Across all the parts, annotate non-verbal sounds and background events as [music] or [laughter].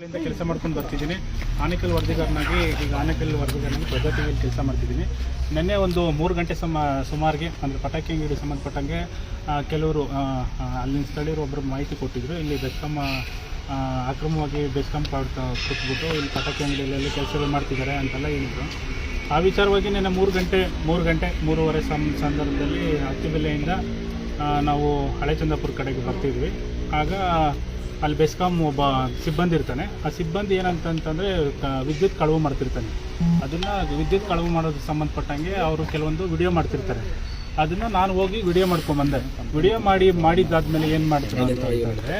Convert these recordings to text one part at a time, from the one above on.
ಕೆಲಸ ಮಾಡ್ಕೊಂಡು ಬರ್ತಿದ್ದೀನಿ. ಆನೇಕಲ್ ವರದಿಗಾರನಾಗಿ ಈಗ ಆನೇಕಲ್ ವರದಿಗಾರನಾಗಿ ಪ್ರಗತಿಯಲ್ಲಿ ಕೆಲಸ ಮಾಡ್ತಿದ್ದೀನಿ. ನಿನ್ನೆ ಒಂದು ಮೂರು ಗಂಟೆ ಸಮ, ಸುಮಾರಿಗೆ, ಅಂದರೆ ಪಟಾಕಿ ಅಂಗಡಿ ಸಂಬಂಧಪಟ್ಟಂಗೆ ಕೆಲವರು ಅಲ್ಲಿನ ಸ್ಥಳೀಯರು ಒಬ್ಬರು ಮಾಹಿತಿ ಕೊಟ್ಟಿದ್ದರು ಇಲ್ಲಿ ಬೆಸ್ಕಾಂ ಅಕ್ರಮವಾಗಿ ಬೆಸ್ಕಾಂ ಕಾರ್ಡ್ ಕೊಟ್ಬಿಟ್ಟು ಇಲ್ಲಿ ಪಟಾಕಿ ಅಂಗಡಿಯಲ್ಲಿ ಕೆಲಸಗಳು ಮಾಡ್ತಿದ್ದಾರೆ ಅಂತೆಲ್ಲ ಹೇಳಿದ್ರು. ಆ ವಿಚಾರವಾಗಿ ನಿನ್ನೆ ಮೂರು ಗಂಟೆ ಮೂರು ಗಂಟೆ, ಮೂರುವರೆ ಸಮ ಸಂದರ್ಭದಲ್ಲಿ ಅತ್ತಿಬೆಲೆಯಿಂದ ನಾವು ಹಳೆ ಚಂದಾಪುರ ಕಡೆಗೆ ಬರ್ತಿದ್ವಿ. ಆಗ ಅಲ್ಲಿ ಬೆಸ್ಕಾಮ್ ಒಬ್ಬ ಸಿಬ್ಬಂದಿ ಇರ್ತಾನೆ. ಆ ಸಿಬ್ಬಂದಿ ಏನಂತಂತಂದರೆ ವಿದ್ಯುತ್ ಕಳವು ಮಾಡ್ತಿರ್ತಾನೆ. ಅದನ್ನು ವಿದ್ಯುತ್ ಕಳವು ಮಾಡೋದಕ್ಕೆ ಸಂಬಂಧಪಟ್ಟಂಗೆ ಅವರು ಕೆಲವೊಂದು ವಿಡಿಯೋ ಮಾಡ್ತಿರ್ತಾರೆ. ಅದನ್ನು ನಾನು ಹೋಗಿ ವಿಡಿಯೋ ಮಾಡ್ಕೊಂಬಂದೆ. ವಿಡಿಯೋ ಮಾಡಿ, ಮಾಡಿದ್ದಾದ್ಮೇಲೆ ಏನು ಮಾಡ್ತಾರೆ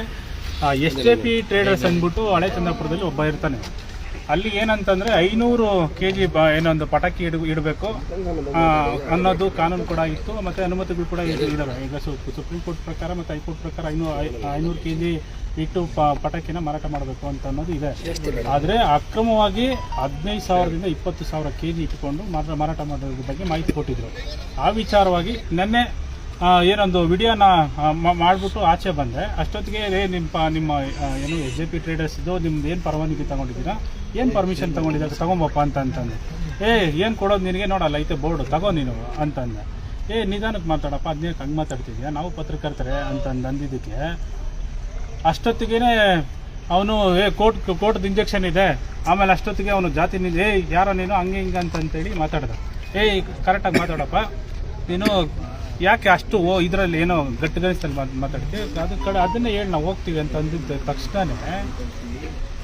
ಎಸ್ ಜೆ ಪಿ ಟ್ರೇಡರ್ಸ್ ಅಂದ್ಬಿಟ್ಟು ಹಳೆ ಚಂದ್ರಪುರದಲ್ಲಿ ಒಬ್ಬ ಇರ್ತಾನೆ. ಅಲ್ಲಿ ಏನಂತಂದ್ರೆ ಐನೂರು ಕೆ ಜಿ ಏನೊಂದು ಪಟಾಕಿ ಇಡ ಇಡಬೇಕು. ಅನ್ನೋದು ಕಾನೂನು ಕೂಡ ಇತ್ತು, ಮತ್ತು ಅನುಮತಿಗಳು ಕೂಡ ಇದೆ- ಇದಾವೆ. ಈಗ ಸುಪ್ರೀಂ ಕೋರ್ಟ್ ಪ್ರಕಾರ ಮತ್ತು ಹೈಕೋರ್ಟ್ ಪ್ರಕಾರ ಐನೂರು ಐನೂರು ಕೆ ಜಿ ಇಟ್ಟು ಪ ಪಟಾಕಿನ ಮಾರಾಟ ಮಾಡಬೇಕು ಅಂತ ಅನ್ನೋದು ಇದೆ. ಆದರೆ ಅಕ್ರಮವಾಗಿ ಹದಿನೈದು ಸಾವಿರದಿಂದ ಇಪ್ಪತ್ತು ಸಾವಿರ ಕೆ ಜಿ ಇಟ್ಟುಕೊಂಡು ಮಾರ ಮಾರಾಟ ಮಾಡೋದ್ರ ಬಗ್ಗೆ ಮಾಹಿತಿ ಕೊಟ್ಟಿದ್ರು. ಆ ವಿಚಾರವಾಗಿ ನಿನ್ನೆ ಏನೊಂದು ವಿಡಿಯೋನ ಮಾಡಿಬಿಟ್ಟು ಆಚೆ ಬಂದೆ. ಅಷ್ಟೊತ್ತಿಗೆ ಏ ನಿಮ್ಮ ನಿಮ್ಮ ಏನು ಎಸ್ ಜೆ ಪಿ ಟ್ರೇಡರ್ಸ್ ಇದು, ನಿಮ್ದು ಏನು ಪರವಾನಗಿ ತಗೊಂಡಿದ್ದೀರಾ? ಏನು ಪರ್ಮಿಷನ್ ತೊಗೊಂಡಿದ್ದಾರೆ? ತೊಗೊಂಬಪ್ಪ ಅಂತ ಅಂತಂದೆ. ಏ, ಏನು ಕೊಡೋದು ನಿನಗೆ? ನೋಡಲ್ಲ, ಐತೆ ಬೋರ್ಡು, ತಗೋ ನೀನು ಅಂತಂದೆ. ಏ, ನಿಧಾನಕ್ಕೆ ಮಾತಾಡಪ್ಪ ಅದನ್ನೇ ಹಂಗೆ ಮಾತಾಡ್ತಿದ್ಯಾ? ನಾವು ಪತ್ರಕರ್ತರೆ ಅಂತಂದು ಅಂದಿದ್ದಕ್ಕೆ. ಅಷ್ಟೊತ್ತಿಗೆ ಅವನು, ಏ, ಕೋರ್ಟ್, ಕೋರ್ಟ್ದು ಇಂಜೆಕ್ಷನ್ ಇದೆ. ಆಮೇಲೆ ಅಷ್ಟೊತ್ತಿಗೆ ಅವನು ಜಾತಿ ನಿಂದ ಏಯ್ ಯಾರೋ ನೀನು ಹಂಗೆ ಹಿಂಗೆ ಅಂತಂತೇಳಿ ಮಾತಾಡ್ದ. ಏಯ್ ಕರೆಕ್ಟಾಗಿ ಮಾತಾಡಪ್ಪ. ನೀನು ಯಾಕೆ ಅಷ್ಟು ಓ ಇದರಲ್ಲಿ ಏನೋ ಗಟ್ಟಿಗನಿಸ್ತಲ್ಲಿ ಮಾತಾಡ್ತೀವಿ ಅದು ಕಡೆ ಅದನ್ನೇ ಹೇಳಿ ನಾವು ಹೋಗ್ತೀವಿ ಅಂತ ಅಂದಿದ್ದ ತಕ್ಷಣವೇ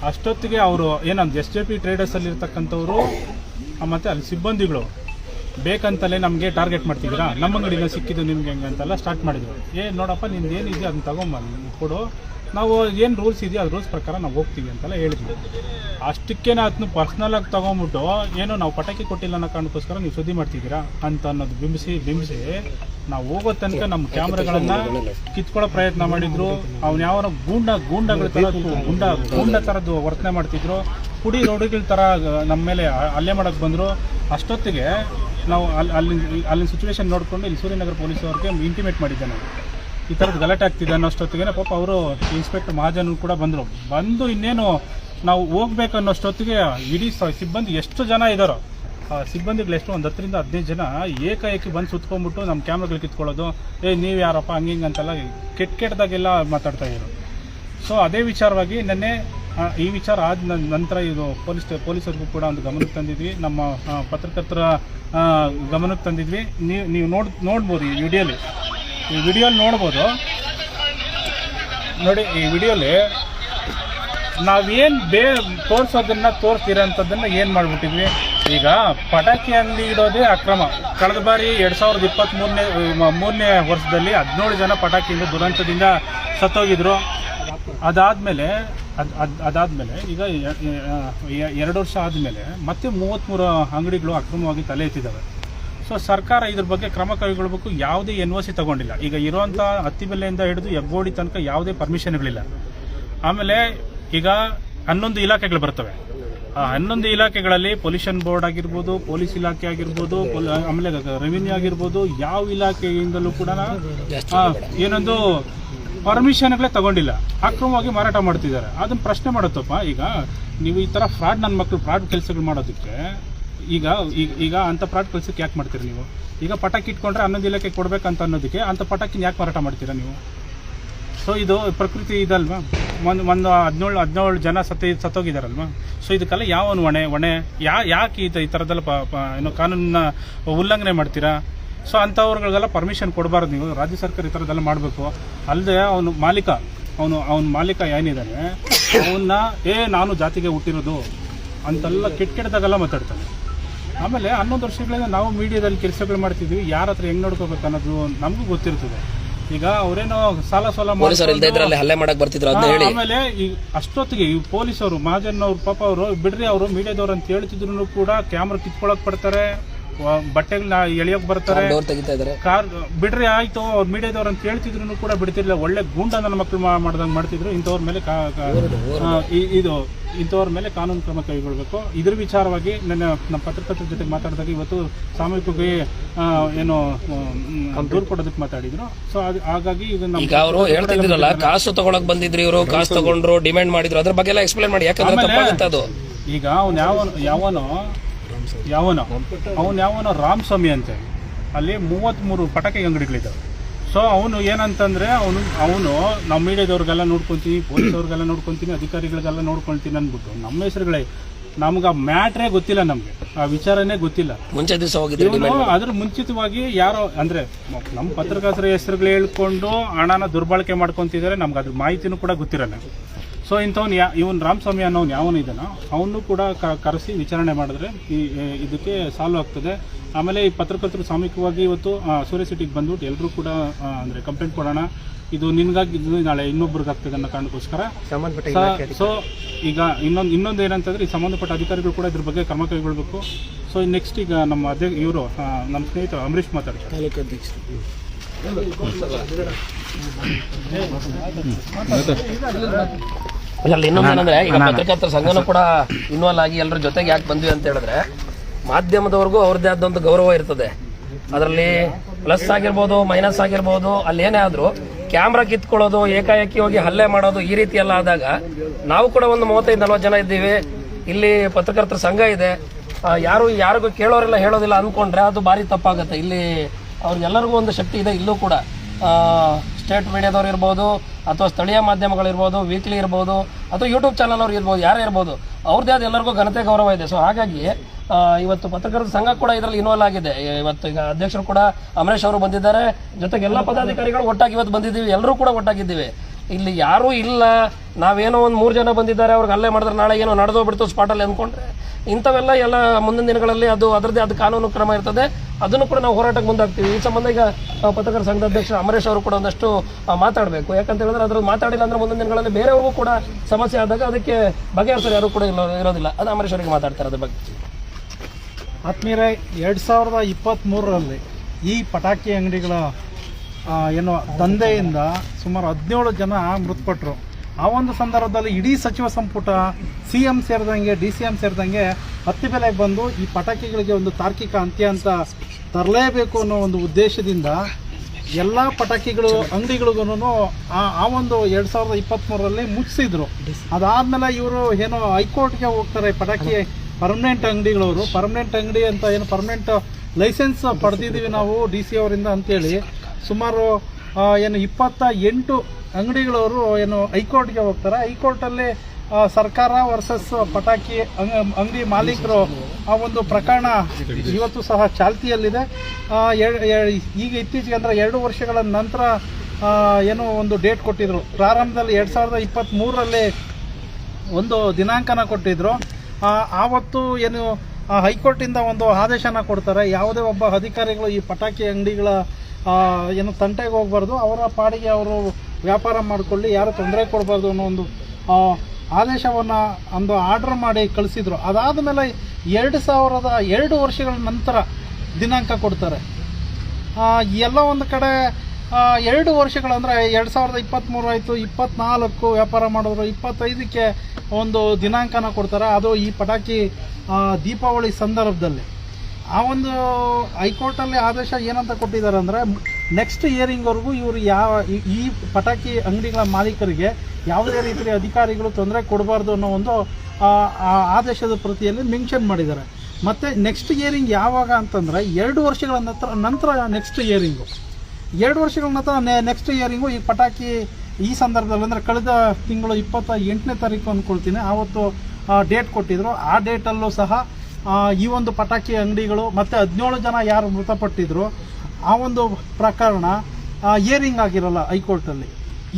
ಅಷ್ಟೊತ್ತಿಗೆ ಅವರು ಏನಂದ್ರೆ ಎಸ್ ಜೆ ಪಿ ಟ್ರೇಡರ್ಸಲ್ಲಿ ಇರ್ತಕ್ಕಂಥವ್ರು ಮತ್ತು ಅಲ್ಲಿ ಸಿಬ್ಬಂದಿಗಳು ಬೇಕಂತಲೇ ನಮಗೆ ಟಾರ್ಗೆಟ್ ಮಾಡ್ತಿದ್ದೀರಾ? ನಮ್ಮ ಅಂಗಡಿನ ಸಿಕ್ಕಿದ್ದು ನಿಮ್ಗೆ ಹೆಂಗೆ ಅಂತೆಲ್ಲ ಸ್ಟಾರ್ಟ್ ಮಾಡಿದ್ರು. ಏ, ನೋಡಪ್ಪ ನಿಂದು ಅದನ್ನ ತಗೊಂಬ, ಕೊಡು. ನಾವು ಏನು ರೂಲ್ಸ್ ಇದೆಯೋ ಅದು ರೂಲ್ಸ್ ಪ್ರಕಾರ ನಾವು ಹೋಗ್ತೀವಿ ಅಂತೆಲ್ಲ ಹೇಳಿದ್ವಿ. ಅಷ್ಟಕ್ಕೆ ಅದನ್ನ ಪರ್ಸ್ನಲಾಗಿ ತೊಗೊಂಬಿಟ್ಟು ಏನೋ ನಾವು ಪಟಾಕಿ ಕೊಟ್ಟಿಲ್ಲ ಅನ್ನೋ ಕಾರಣಕ್ಕೋಸ್ಕರ ನೀವು ಸುದ್ದಿ ಮಾಡ್ತಿದ್ದೀರಾ ಅಂತ ಅನ್ನೋದು ಬಿಂಬಿಸಿ ಬಿಂಬಿಸಿ ನಾವು ಹೋಗೋ ತನಕ ನಮ್ಮ ಕ್ಯಾಮ್ರಾಗಳನ್ನು ಕಿತ್ಕೊಳ್ಳೋ ಪ್ರಯತ್ನ ಮಾಡಿದ್ರು. ಅವ್ನು ಯಾವ ಗೂಂಡ, ಗೂಂಡಗಳ ಥರ ಗುಂಡ, ಗೂಂಡ ಥರದ್ದು ವರ್ತನೆ ಮಾಡ್ತಿದ್ರು. ಪುಡಿ ರೋಡಿಗಳ ಥರ ನಮ್ಮ ಮೇಲೆ ಹಲ್ಲೆ ಮಾಡೋಕೆ ಬಂದರು. ಅಷ್ಟೊತ್ತಿಗೆ ನಾವು ಅಲ್ಲಿ ಅಲ್ಲಿ ಅಲ್ಲಿನ ಸಿಚುವೇಶನ್ ನೋಡಿಕೊಂಡು ಇಲ್ಲಿ ಸೂರ್ಯನಗರ ಪೊಲೀಸ್ ಅವ್ರಿಗೆ ಇಂಟಿಮೇಟ್ ಮಾಡಿದ್ದೆ ನಾವು ಈ ಥರದ್ದು ಗಲಾಟೆ ಆಗ್ತಿದೆ ಅನ್ನೋಷ್ಟೊತ್ತಿಗೆ ಪಾಪ ಅವರು ಇನ್ಸ್ಪೆಕ್ಟರ್ ಮಹಾಜನ್ ಕೂಡ ಬಂದರು. ಬಂದು ಇನ್ನೇನು ನಾವು ಹೋಗ್ಬೇಕು ಅನ್ನೋಷ್ಟೊತ್ತಿಗೆ ಇಡೀ ಸಿಬ್ಬಂದಿ ಎಷ್ಟು ಜನ ಇದ್ದಾರೋ ಸಿಬ್ಬಂದಿಗಳು ಎಷ್ಟು? ಒಂದು ಹತ್ತರಿಂದ ಹದಿನೈದು ಜನ ಏಕಾಏಕಿ ಬಂದು ಸುತ್ಕೊಂಡ್ಬಿಟ್ಟು ನಮ್ಮ ಕ್ಯಾಮ್ರಾಗಳು ಕಿತ್ಕೊಳ್ಳೋದು, ಏ, ನೀವು ಯಾರಪ್ಪ? ಹಂಗೆ ಹಿಂಗೆ ಅಂತೆಲ್ಲ ಕೆಟ್ಟ ಕೆಟ್ಟದಾಗೆಲ್ಲ ಮಾತಾಡ್ತಾ ಇದ್ರು. ಸೊ ಅದೇ ವಿಚಾರವಾಗಿ ನೆನ್ನೆ ಈ ವಿಚಾರ ಆದ ನಂತರ ಇದು ಪೊಲೀಸ್ ಪೊಲೀಸರಿಗೂ ಕೂಡ ಒಂದು ಗಮನಕ್ಕೆ ತಂದಿದ್ವಿ. ನಮ್ಮ ಪತ್ರಕರ್ತರ ಗಮನಕ್ಕೆ ತಂದಿದ್ವಿ. ನೀವು ನೀವು ನೋಡ್ ನೋಡ್ಬೋದು ಈ ವಿಡಿಯೋಲಿ ಈ ವಿಡಿಯೋಲಿ ನೋಡ್ಬೋದು. ನೋಡಿ, ಈ ವಿಡಿಯೋಲಿ ನಾವೇನು ಬೇ ತೋರಿಸೋದನ್ನು ತೋರಿಸ್ತಿರೋಂಥದ್ದನ್ನು ಏನು ಮಾಡಿಬಿಟ್ಟಿದ್ವಿ? ಈಗ ಪಟಾಕಿ ಅಂಗಡಿ ಇಡೋದೇ ಅಕ್ರಮ. ಕಳೆದ ಬಾರಿ ಎರಡು ಸಾವಿರದ ಇಪ್ಪತ್ತ್ಮೂರನೇ ಮೂರನೇ ವರ್ಷದಲ್ಲಿ ಹದಿನೇಳು ಜನ ಪಟಾಕಿಯಿಂದ ದುರಂತದಿಂದ ಸತ್ತೋಗಿದ್ರು. ಅದಾದಮೇಲೆ, ಅದು ಅದು, ಅದಾದಮೇಲೆ, ಈಗ ಎರಡು ವರ್ಷ ಆದಮೇಲೆ ಮತ್ತೆ ಮೂವತ್ತ್ಮೂರು ಅಂಗಡಿಗಳು ಅಕ್ರಮವಾಗಿ ತಲೆ ಎತ್ತಿದ್ದಾವೆ. ಸೊ ಸರ್ಕಾರ ಇದ್ರ ಬಗ್ಗೆ ಕ್ರಮ ಕೈಗೊಳ್ಳಬೇಕು ಯಾವುದೇ ಎನ್ ಒ ಸಿ ತಗೊಂಡಿಲ್ಲ. ಈಗ ಇರೋವಂಥ ಹತ್ತಿ ಬೆಲೆಯಿಂದ ಹಿಡಿದು ಹೆಗ್ಗೋಡಿ ತನಕ ಯಾವುದೇ ಪರ್ಮಿಷನ್ಗಳಿಲ್ಲ ಆಮೇಲೆ ಈಗ ಹನ್ನೊಂದು ಇಲಾಖೆಗಳು ಬರ್ತವೆ. ಆ ಹನ್ನೊಂದು ಇಲಾಖೆಗಳಲ್ಲಿ ಪೊಲ್ಯೂಷನ್ ಬೋರ್ಡ್ ಆಗಿರ್ಬೋದು ಪೊಲೀಸ್ ಇಲಾಖೆ ಆಗಿರ್ಬೋದು ಆಮೇಲೆ ರೆವಿನ್ಯೂ ಆಗಿರ್ಬೋದು, ಯಾವ ಇಲಾಖೆಯಿಂದಲೂ ಕೂಡ ಏನೊಂದು ಪರ್ಮಿಷನ್ಗಳೇ ತಗೊಂಡಿಲ್ಲ. ಅಕ್ರಮವಾಗಿ ಮಾರಾಟ ಮಾಡ್ತಿದ್ದಾರೆ. ಅದನ್ನು ಪ್ರಶ್ನೆ ಮಾಡುತ್ತಪ್ಪ, ಈಗ ನೀವು ಈ ಥರ ಫ್ರಾಡ್ ನನ್ನ ಮಕ್ಕಳು ಫ್ರಾಡ್ ಕೆಲಸಗಳು ಮಾಡೋದಕ್ಕೆ ಈಗ ಈಗ ಈಗ ಅಂಥ ಪ್ರಾಡಕ್ಟ್ ಕಳ್ಸೋಕ್ಕೆ ಯಾಕೆ ಮಾಡ್ತೀರಿ ನೀವು? ಈಗ ಪಟಾಕಿ ಇಟ್ಕೊಂಡ್ರೆ ಹನ್ನೊಂದು ಇಲಾಖೆ ಕೊಡಬೇಕಂತ ಅನ್ನೋದಕ್ಕೆ ಅಂಥ ಪಟಾಕಿನ ಯಾಕೆ ಮಾರಾಟ ಮಾಡ್ತೀರಾ ನೀವು? ಸೊ ಇದು ಪ್ರಕೃತಿ ಇದಲ್ವಾ? ಒಂದು ಒಂದು ಹದಿನೇಳು ಹದಿನೇಳು ಜನ ಸತ್ತ, ಸತ್ತೋಗಿದಾರಲ್ವಾ? ಸೊ ಇದಕ್ಕೆಲ್ಲ ಯಾವ ಹೊಣೆ ಹೊಣೆ, ಯಾ, ಯಾಕೆ ಈ ಈ ಥರದ್ದೆಲ್ಲ ಪ ಏನೋ ಕಾನೂನನ್ನ ಉಲ್ಲಂಘನೆ ಮಾಡ್ತೀರಾ? ಸೊ ಅಂಥವ್ರಿಗೆಲ್ಲ ಪರ್ಮಿಷನ್ ಕೊಡಬಾರ್ದು ನೀವು. ರಾಜ್ಯ ಸರ್ಕಾರ ಈ ಥರದ್ದೆಲ್ಲ ಮಾಡಬೇಕು. ಅಲ್ಲದೆ ಅವನು ಮಾಲೀಕ, ಅವನು, ಅವನ ಮಾಲೀಕ ಏನಿದ್ದಾನೆ ಅವನ್ನ, ಏ, ನಾನು ಜಾತಿಗೆ ಹುಟ್ಟಿರೋದು ಅಂತೆಲ್ಲ ಕೆಟ್ಟ ಕೆಟ್ಟದಾಗೆಲ್ಲ ಮಾತಾಡ್ತಾನೆ. ಆಮೇಲೆ ಹನ್ನೊಂದು ವರ್ಷಗಳಿಂದ ನಾವು ಮೀಡಿಯಾದಲ್ಲಿ ಕೆಲಸಗಳು ಮಾಡ್ತಿದ್ವಿ. ಯಾರ ಹತ್ರ ಹೆಂಗ್ ನೋಡ್ಕೋಬೇಕು ಅನ್ನೋದು ನಮಗೂ ಗೊತ್ತಿರ್ತದೆ. ಈಗ ಅವರೇನೋ ಸಾಲ ಸಾಲ ಹಲ್ಲೆ ಮಾಡಕ್ ಬರ್ತಿದ್ರು ಆಮೇಲೆ ಈ ಅಷ್ಟೊತ್ತಿಗೆ ಈ ಪೊಲೀಸ್ ಅವರು ಮಹಾಜನ್ ಅವ್ರು ಪಾಪ ಅವರು ಬಿಡ್ರಿ ಅವರು ಮೀಡಿಯಾದವ್ರು ಅಂತ ಹೇಳ್ತಿದ್ರು ಕೂಡ ಕ್ಯಾಮ್ರಾ ಕಿತ್ಕೊಳಕ್ ಬರ್ತಾರೆ ವ- ಬಟ್ಟೆಗಳನ್ನ ಎಳೆಯೋಕೆ ಬರ್ತಾರೆ. ಡೋರ್ ತೆಗಿತಾ ಇದಾರೆ. ಕಾರ್ ಬಿಡ್ರಿ ಆಯ್ತು ಅವ್ರ ಮೀಡಿಯಾದವ್ರು ಅಂತ ಹೇಳ್ತಿದ್ರು ಕೂಡ ಬಿಡ್ತಿರ್ಲಿಲ್ಲ. ಒಳ್ಳೆ ಗೂಂಡ ನನ್ನ ಮಕ್ಕಳು ಮಾಡ್ದಂಗೆ ಮಾಡ್ತಿದ್ರು. ಇಂಥವ್ರ ಮೇಲೆ ಕಾ- ಈ- ಇದು ಇಂಥವ್ರ ಮೇಲೆ ಕಾನೂನು ಕ್ರಮ ಕೈಗೊಳ್ಳಬೇಕು ಇದ್ರ ವಿಚಾರವಾಗಿ ನನ್ನ ನಮ್ಮ ಪತ್ರಕರ್ತರ ಜೊತೆ ಮಾತಾಡಿದಾಗ ಇವತ್ತು ಸಾಮೂಹಿಕವಾಗಿ ಆ, ಏನು ಮ್, ದೂರು ಕೊಡೋದಕ್ಕೆ ಮಾತಾಡಿದ್ರು. ಸೊ ಹಾಗಾಗಿ ಇದು ನಮ್ಮ ಈಗ ಅವರು ಹೇಳ್ತಿದ್ರಲ್ಲ ಕಾಸು ತಗೊಳಕ್ ಬಂದಿದ್ರು ಇವರು ಕಾಸು ತಗೊಂಡ್ರು ಡಿಮ್ಯಾಂಡ್ ಮಾಡಿದ್ರು ಅದ್ರ ಬಗ್ಗೆ ಎಲ್ಲ ಎಕ್ಸ್ಪ್ಲೇನ್ ಮಾಡಿ. ಯಾಕಂದ್ರೆ ತಪ್ಪಾಗುತ್ತೆ ಅದು ಈಗ ಅವ್ನು ಯಾವ ಯಾವನೋ ಯಾವನೋ? ಅವನು ಯಾವನ ರಾಮಸ್ವಾಮಿ ಅಂತೆ. ಅಲ್ಲಿ ಮೂವತ್ತ್ಮೂರು ಪಟಾಕಿ ಅಂಗಡಿಗಳಿದ್ದಾವೆ. ಸೊ ಅವನು ಏನಂತಂದ್ರೆ ಅವನು ಅವನು ನಮ್ಮ ಮೀಡಿಯಾದವ್ರಿಗೆಲ್ಲ ನೋಡ್ಕೊತೀನಿ ಪೊಲೀಸವ್ರಿಗೆಲ್ಲ ನೋಡ್ಕೊತೀನಿ ಅಧಿಕಾರಿಗಳಿಗೆಲ್ಲ ನೋಡ್ಕೊಳ್ತೀನಿ ಅಂದ್ಬಿಟ್ಟು ನಮ್ಮ ಹೆಸರುಗಳೇ ನಮ್ಗೆ ಆ ಮ್ಯಾಟ್ರೇ ಗೊತ್ತಿಲ್ಲ ನಮಗೆ. ಆ ವಿಚಾರನೇ ಗೊತ್ತಿಲ್ಲ. ಮುಂಚೆ ದಿವಸ ಹೋಗಿದ್ರು ಅದ್ರ ಮುಂಚಿತವಾಗಿ ಯಾರೋ ಅಂದ್ರೆ ನಮ್ಮ ಪತ್ರಕರ್ತರ ಹೆಸರುಗಳು ಹೇಳ್ಕೊಂಡು ಹಣನ ದುರ್ಬಳಕೆ ಮಾಡ್ಕೊತಿದ್ದಾರೆ ನಮ್ಗೆ ಅದ್ರ ಮಾಹಿತಿನೂ ಕೂಡ ಗೊತ್ತಿರಲ್ಲ. ಸೊ ಇಂಥವ್ನು ಯಾ ಇವನು ರಾಮಸ್ವಾಮಿ ಅನ್ನೋನು ಯಾವನು ಇದ್ದಾನೋ ಅವನು ಕೂಡ ಕ- ಕರೆಸಿ ವಿಚಾರಣೆ ಮಾಡಿದ್ರೆ ಈ ಇದಕ್ಕೆ ಸಾಲ್ವ್ ಆಗ್ತದೆ. ಆಮೇಲೆ ಈ ಪತ್ರಕರ್ತರು ಸಾಮೂಹಿಕವಾಗಿ ಇವತ್ತು ಸೂರ್ಯ ಸಿಟಿಗೆ ಬಂದ್ಬಿಟ್ಟು ಎಲ್ಲರೂ ಕೂಡ ಅಂದರೆ ಕಂಪ್ಲೇಂಟ್ ಕೊಡೋಣ. ಇದು ನಿನ್ಗಾಗಿ ಇದು ನಾಳೆ ಇನ್ನೊಬ್ರಿಗೆ ಆಗ್ತದೆ ಅನ್ನೋ ಕಾರಣಕ್ಕೋಸ್ಕರ. ಸೊ ಈಗ ಇನ್ನೊಂದು ಇನ್ನೊಂದು ಏನಂತಂದ್ರೆ ಈ ಸಂಬಂಧಪಟ್ಟ ಅಧಿಕಾರಿಗಳು ಕೂಡ ಇದ್ರ ಬಗ್ಗೆ ಕ್ರಮ ಕೈಗೊಳ್ಳಬೇಕು ಸೊ ನೆಕ್ಸ್ಟ್ ಈಗ ನಮ್ಮ ಅದೇ ಇವರು ನಮ್ಮ ಸ್ನೇಹಿತರು ಅಂಬರೀಷ್ ಮಾತಾಡ್ತಾರೆ. ಅಲ್ಲಿ ಇನ್ನೊಂದು ಏನಂದ್ರೆ ಈಗ ಪತ್ರಕರ್ತರ ಸಂಘನೂ ಕೂಡ ಇನ್ವಾಲ್ ಆಗಿ ಎಲ್ಲರ ಜೊತೆಗೆ ಯಾಕೆ ಬಂದ್ವಿ ಅಂತ ಹೇಳಿದ್ರೆ ಮಾಧ್ಯಮದವ್ರಿಗೂ ಅವ್ರದ್ದೇ ಒಂದು ಗೌರವ ಇರ್ತದೆ. ಅದರಲ್ಲಿ ಪ್ಲಸ್ ಆಗಿರ್ಬೋದು ಮೈನಸ್ ಆಗಿರ್ಬೋದು ಅಲ್ಲಿ ಏನೇ ಆದ್ರೂ ಕ್ಯಾಮ್ರಾ ಕಿತ್ಕೊಳ್ಳೋದು ಏಕಾಏಕಿ ಹೋಗಿ ಹಲ್ಲೆ ಮಾಡೋದು ಈ ರೀತಿ ಎಲ್ಲ ಆದಾಗ ನಾವು ಕೂಡ ಒಂದು ಮೂವತ್ತೈದು ನಲ್ವತ್ತು ಜನ ಇದ್ದೀವಿ. ಇಲ್ಲಿ ಪತ್ರಕರ್ತರ ಸಂಘ ಇದೆ. ಯಾರು ಯಾರಿಗೂ ಕೇಳೋರೆಲ್ಲ ಹೇಳೋದಿಲ್ಲ ಅಂದ್ಕೊಂಡ್ರೆ ಅದು ಭಾರಿ ತಪ್ಪಾಗುತ್ತೆ. ಇಲ್ಲಿ ಅವ್ರಿಗೆಲ್ಲರಿಗೂ ಒಂದು ಶಕ್ತಿ ಇದೆ ಇಲ್ಲೂ ಕೂಡ. ಸ್ಟೇಟ್ ಮೀಡಿಯಾದವ್ರು ಇರ್ಬೋದು, ಅಥವಾ ಸ್ಥಳೀಯ ಮಾಧ್ಯಮಗಳಿರ್ಬೋದು ವೀಕ್ಲಿ ಇರ್ಬೋದು, ಅಥವಾ ಯೂಟ್ಯೂಬ್ ಚಾನಲ್ ಅವ್ರು ಇರ್ಬೋದು, ಯಾರೇ ಇರ್ಬೋದು, ಅವ್ರದ್ದೇ ಆದ ಎಲ್ಲರಿಗೂ ಘನತೆ ಗೌರವ ಇದೆ. ಸೊ ಹಾಗಾಗಿ ಇವತ್ತು ಪತ್ರಕರ್ತರ ಸಂಘ ಕೂಡ ಇದರಲ್ಲಿ ಇನ್ವಾಲ್ವ್ ಆಗಿದೆ. ಇವತ್ತು ಈಗ ಅಧ್ಯಕ್ಷರು ಕೂಡ ಅಮರೇಶ್ ಅವರು ಬಂದಿದ್ದಾರೆ. ಜೊತೆಗೆ ಎಲ್ಲ ಪದಾಧಿಕಾರಿಗಳು ಒಟ್ಟಾಗಿ ಇವತ್ತು ಬಂದಿದ್ದೀವಿ. ಎಲ್ಲರೂ ಕೂಡ ಒಟ್ಟಾಗಿದ್ದೀವಿ. ಇಲ್ಲಿ ಯಾರೂ ಇಲ್ಲ. ನಾವೇನೋ ಒಂದು ಮೂರು ಜನ ಬಂದಿದ್ದಾರೆ. ಅವ್ರಿಗೆ ಅಲ್ಲೇ ಮಾಡಿದ್ರೆ ನಾಳೆ ಏನೋ ನಡೆದೋಗ್ಬಿಡ್ತು ಸ್ಪಾಟಲ್ಲಿ ಅಂದ್ಕೊಂಡ್ರೆ ಇಂಥವೆಲ್ಲ ಎಲ್ಲ ಮುಂದಿನ ದಿನಗಳಲ್ಲಿ ಅದು ಅದರದೇ ಆದ ಕಾನೂನು ಕ್ರಮ ಇರ್ತದೆ. ಅದನ್ನು ಕೂಡ ನಾವು ಹೋರಾಟಕ್ಕೆ ಮುಂದಾಗ್ತೀವಿ. ಈ ಸಂಬಂಧ ಈಗ ಪತ್ರಕಾರ ಸಂಘದ ಅಧ್ಯಕ್ಷ ಅಮರೇಶ್ ಅವರು ಕೂಡ ಒಂದಷ್ಟು ಮಾತಾಡಬೇಕು. ಯಾಕಂತ ಹೇಳಿದ್ರೆ ಅದ್ರಲ್ಲಿ ಮಾತಾಡಿಲ್ಲ ಅಂದ್ರೆ ಮುಂದಿನ ದಿನಗಳಲ್ಲಿ ಬೇರೆಯವ್ರಿಗೂ ಕೂಡ ಸಮಸ್ಯೆ ಆದಾಗ ಅದಕ್ಕೆ ಬಗೆಹರಿಸೋರು ಯಾರು ಕೂಡ ಇರೋದಿಲ್ಲ. ಅದು ಅಮರೇಶ್ ಅವರಿಗೆ ಮಾತಾಡ್ತಾರೆ ಅದ್ರ ಬಗ್ಗೆ. ಆತ್ಮೀಯರೇ, ಎರಡು ಸಾವಿರದ ಇಪ್ಪತ್ತ್ಮೂರರಲ್ಲಿ ಈ ಪಟಾಕಿ ಅಂಗಡಿಗಳ ಏನು, ದಂಧೆಯಿಂದ ಸುಮಾರು ಹದಿನೇಳು ಜನ ಮೃತಪಟ್ಟರು ಆ ಒಂದು ಸಂದರ್ಭದಲ್ಲಿ ಇಡೀ ಸಚಿವ ಸಂಪುಟ ಸಿ ಎಂ ಸೇರಿದಂಗೆ ಡಿ ಸಿ ಎಂ ಸೇರಿದಂಗೆ ಹತ್ತಿ ಬೆಲೆಗೆ ಬಂದು ಈ ಪಟಾಕಿಗಳಿಗೆ ಒಂದು ತಾರ್ಕಿಕ ಅಂತ್ಯ ಅಂತ ತರಲೇಬೇಕು ಅನ್ನೋ ಒಂದು ಉದ್ದೇಶದಿಂದ ಎಲ್ಲ ಪಟಾಕಿಗಳು ಅಂಗಡಿಗಳಿಗೂ ಆ ಆ ಒಂದು ಎರಡು ಸಾವಿರದ ಇಪ್ಪತ್ತ್ಮೂರರಲ್ಲಿ ಮುಚ್ಚಿಸಿದ್ರು ಅದಾದಮೇಲೆ ಇವರು ಏನೋ ಹೈಕೋರ್ಟ್ಗೆ ಹೋಗ್ತಾರೆ ಪಟಾಕಿ ಪರ್ಮನೆಂಟ್ ಅಂಗಡಿಗಳವರು. ಪರ್ಮನೆಂಟ್ ಅಂಗಡಿ ಅಂತ ಏನು ಪರ್ಮನೆಂಟ್ ಲೈಸೆನ್ಸ್ ಪಡೆದಿದ್ದೀವಿ ನಾವು ಡಿ ಸಿ ಅವರಿಂದ ಅಂತೇಳಿ. ಸುಮಾರು ಏನು ಇಪ್ಪತ್ತ ಎಂಟು ಅಂಗಡಿಗಳವರು ಏನು ಹೈಕೋರ್ಟ್ಗೆ ಹೋಗ್ತಾರೆ. ಹೈಕೋರ್ಟಲ್ಲಿ ಸರ್ಕಾರ ವರ್ಸಸ್ ಪಟಾಕಿ ಅಂಗ- ಅಂಗಡಿ ಮಾಲೀಕರು ಆ ಒಂದು ಪ್ರಕರಣ ಇವತ್ತು ಸಹ ಚಾಲ್ತಿಯಲ್ಲಿದೆ. ಈಗ ಇತ್ತೀಚೆಗೆ ಅಂದರೆ ಎರಡು ವರ್ಷಗಳ ನಂತರ ಏನು ಒಂದು ಡೇಟ್ ಕೊಟ್ಟಿದ್ರು. ಪ್ರಾರಂಭದಲ್ಲಿ ಎರಡು ಸಾವಿರದ ಇಪ್ಪತ್ತ್ಮೂರರಲ್ಲಿ ಒಂದು ದಿನಾಂಕನ ಕೊಟ್ಟಿದ್ರು. ಆ, ಆವತ್ತು ಏನು ಹೈಕೋರ್ಟಿಂದ ಒಂದು ಆದೇಶನ ಕೊಡ್ತಾರೆ. ಯಾವುದೇ ಒಬ್ಬ ಅಧಿಕಾರಿಗಳು ಈ ಪಟಾಕಿ ಅಂಗಡಿಗಳ ಏನು ತಂಟೆಗೆ ಹೋಗಬಾರ್ದು. ಅವರ ಪಾಡಿಗೆ ಅವರು ವ್ಯಾಪಾರ ಮಾಡಿಕೊಳ್ಳಿ, ಯಾರು ತೊಂದರೆ ಕೊಡಬಾರ್ದು ಅನ್ನೋ ಒಂದು ಆದೇಶವನ್ನು ಒಂದು ಆರ್ಡರ್ ಮಾಡಿ ಕಳಿಸಿದ್ರು. ಅದಾದಮೇಲೆ ಎರಡು ಸಾವಿರದ ಎರಡು ವರ್ಷಗಳ ನಂತರ ದಿನಾಂಕ ಕೊಡ್ತಾರೆ. ಎಲ್ಲ ಒಂದು ಕಡೆ ಎರಡು ವರ್ಷಗಳಂದರೆ ಎರಡು ಸಾವಿರದ ಇಪ್ಪತ್ತ್ಮೂರು ಆಯಿತು ಇಪ್ಪತ್ತ್ನಾಲ್ಕು ವ್ಯಾಪಾರ ಮಾಡಿದ್ರು, ಇಪ್ಪತ್ತೈದಕ್ಕೆ ಒಂದು ದಿನಾಂಕನ ಕೊಡ್ತಾರೆ. ಅದು ಈ ಪಟಾಕಿ ದೀಪಾವಳಿ ಸಂದರ್ಭದಲ್ಲಿ. ಆ ಒಂದು ಹೈಕೋರ್ಟಲ್ಲಿ ಆದೇಶ ಏನಂತ ಕೊಟ್ಟಿದ್ದಾರೆ ಅಂದರೆ ನೆಕ್ಸ್ಟ್ ಇಯರಿಂಗ್ವರೆಗೂ ಇವರು ಯಾವ ಈ- ಪಟಾಕಿ ಅಂಗಡಿಗಳ ಮಾಲೀಕರಿಗೆ ಯಾವುದೇ ರೀತಿಯ ಅಧಿಕಾರಿಗಳು ತೊಂದರೆ ಕೊಡಬಾರ್ದು ಅನ್ನೋ ಒಂದು ಆದೇಶದ ಪ್ರತಿಯಲ್ಲಿ ಮೆನ್ಷನ್ ಮಾಡಿದ್ದಾರೆ. ಮತ್ತು ನೆಕ್ಸ್ಟ್ ಇಯರಿಂಗ್ ಯಾವಾಗ ಅಂತಂದರೆ ಎರಡು ವರ್ಷಗಳ ನಂತರ ನಂತರ ನೆಕ್ಸ್ಟ್ ಇಯರಿಂಗು ಎರಡು ವರ್ಷಗಳ ನಂತರ ನೆಕ್ಸ್ಟ್ ಇಯರಿಂಗು ಈ ಪಟಾಕಿ ಈ ಸಂದರ್ಭದಲ್ಲಿ ಅಂದರೆ ಕಳೆದ ತಿಂಗಳು ಇಪ್ಪತ್ತ ಎಂಟನೇ ತಾರೀಕು ಅಂದ್ಕೊಳ್ತೀನಿ. ಆವತ್ತು ಡೇಟ್ ಕೊಟ್ಟಿದ್ರು. ಆ ಡೇಟಲ್ಲೂ ಸಹ ಈ ಒಂದು ಪಟಾಕಿ ಅಂಗಡಿಗಳು ಮತ್ತು ಹದಿನೇಳು ಜನ ಯಾರು ಮೃತಪಟ್ಟಿದ್ರು. ಆ ಒಂದು ಪ್ರಕರಣ ಹಿಯರಿಂಗ್ ಆಗಿರಲ್ಲ ಹೈಕೋರ್ಟಲ್ಲಿ.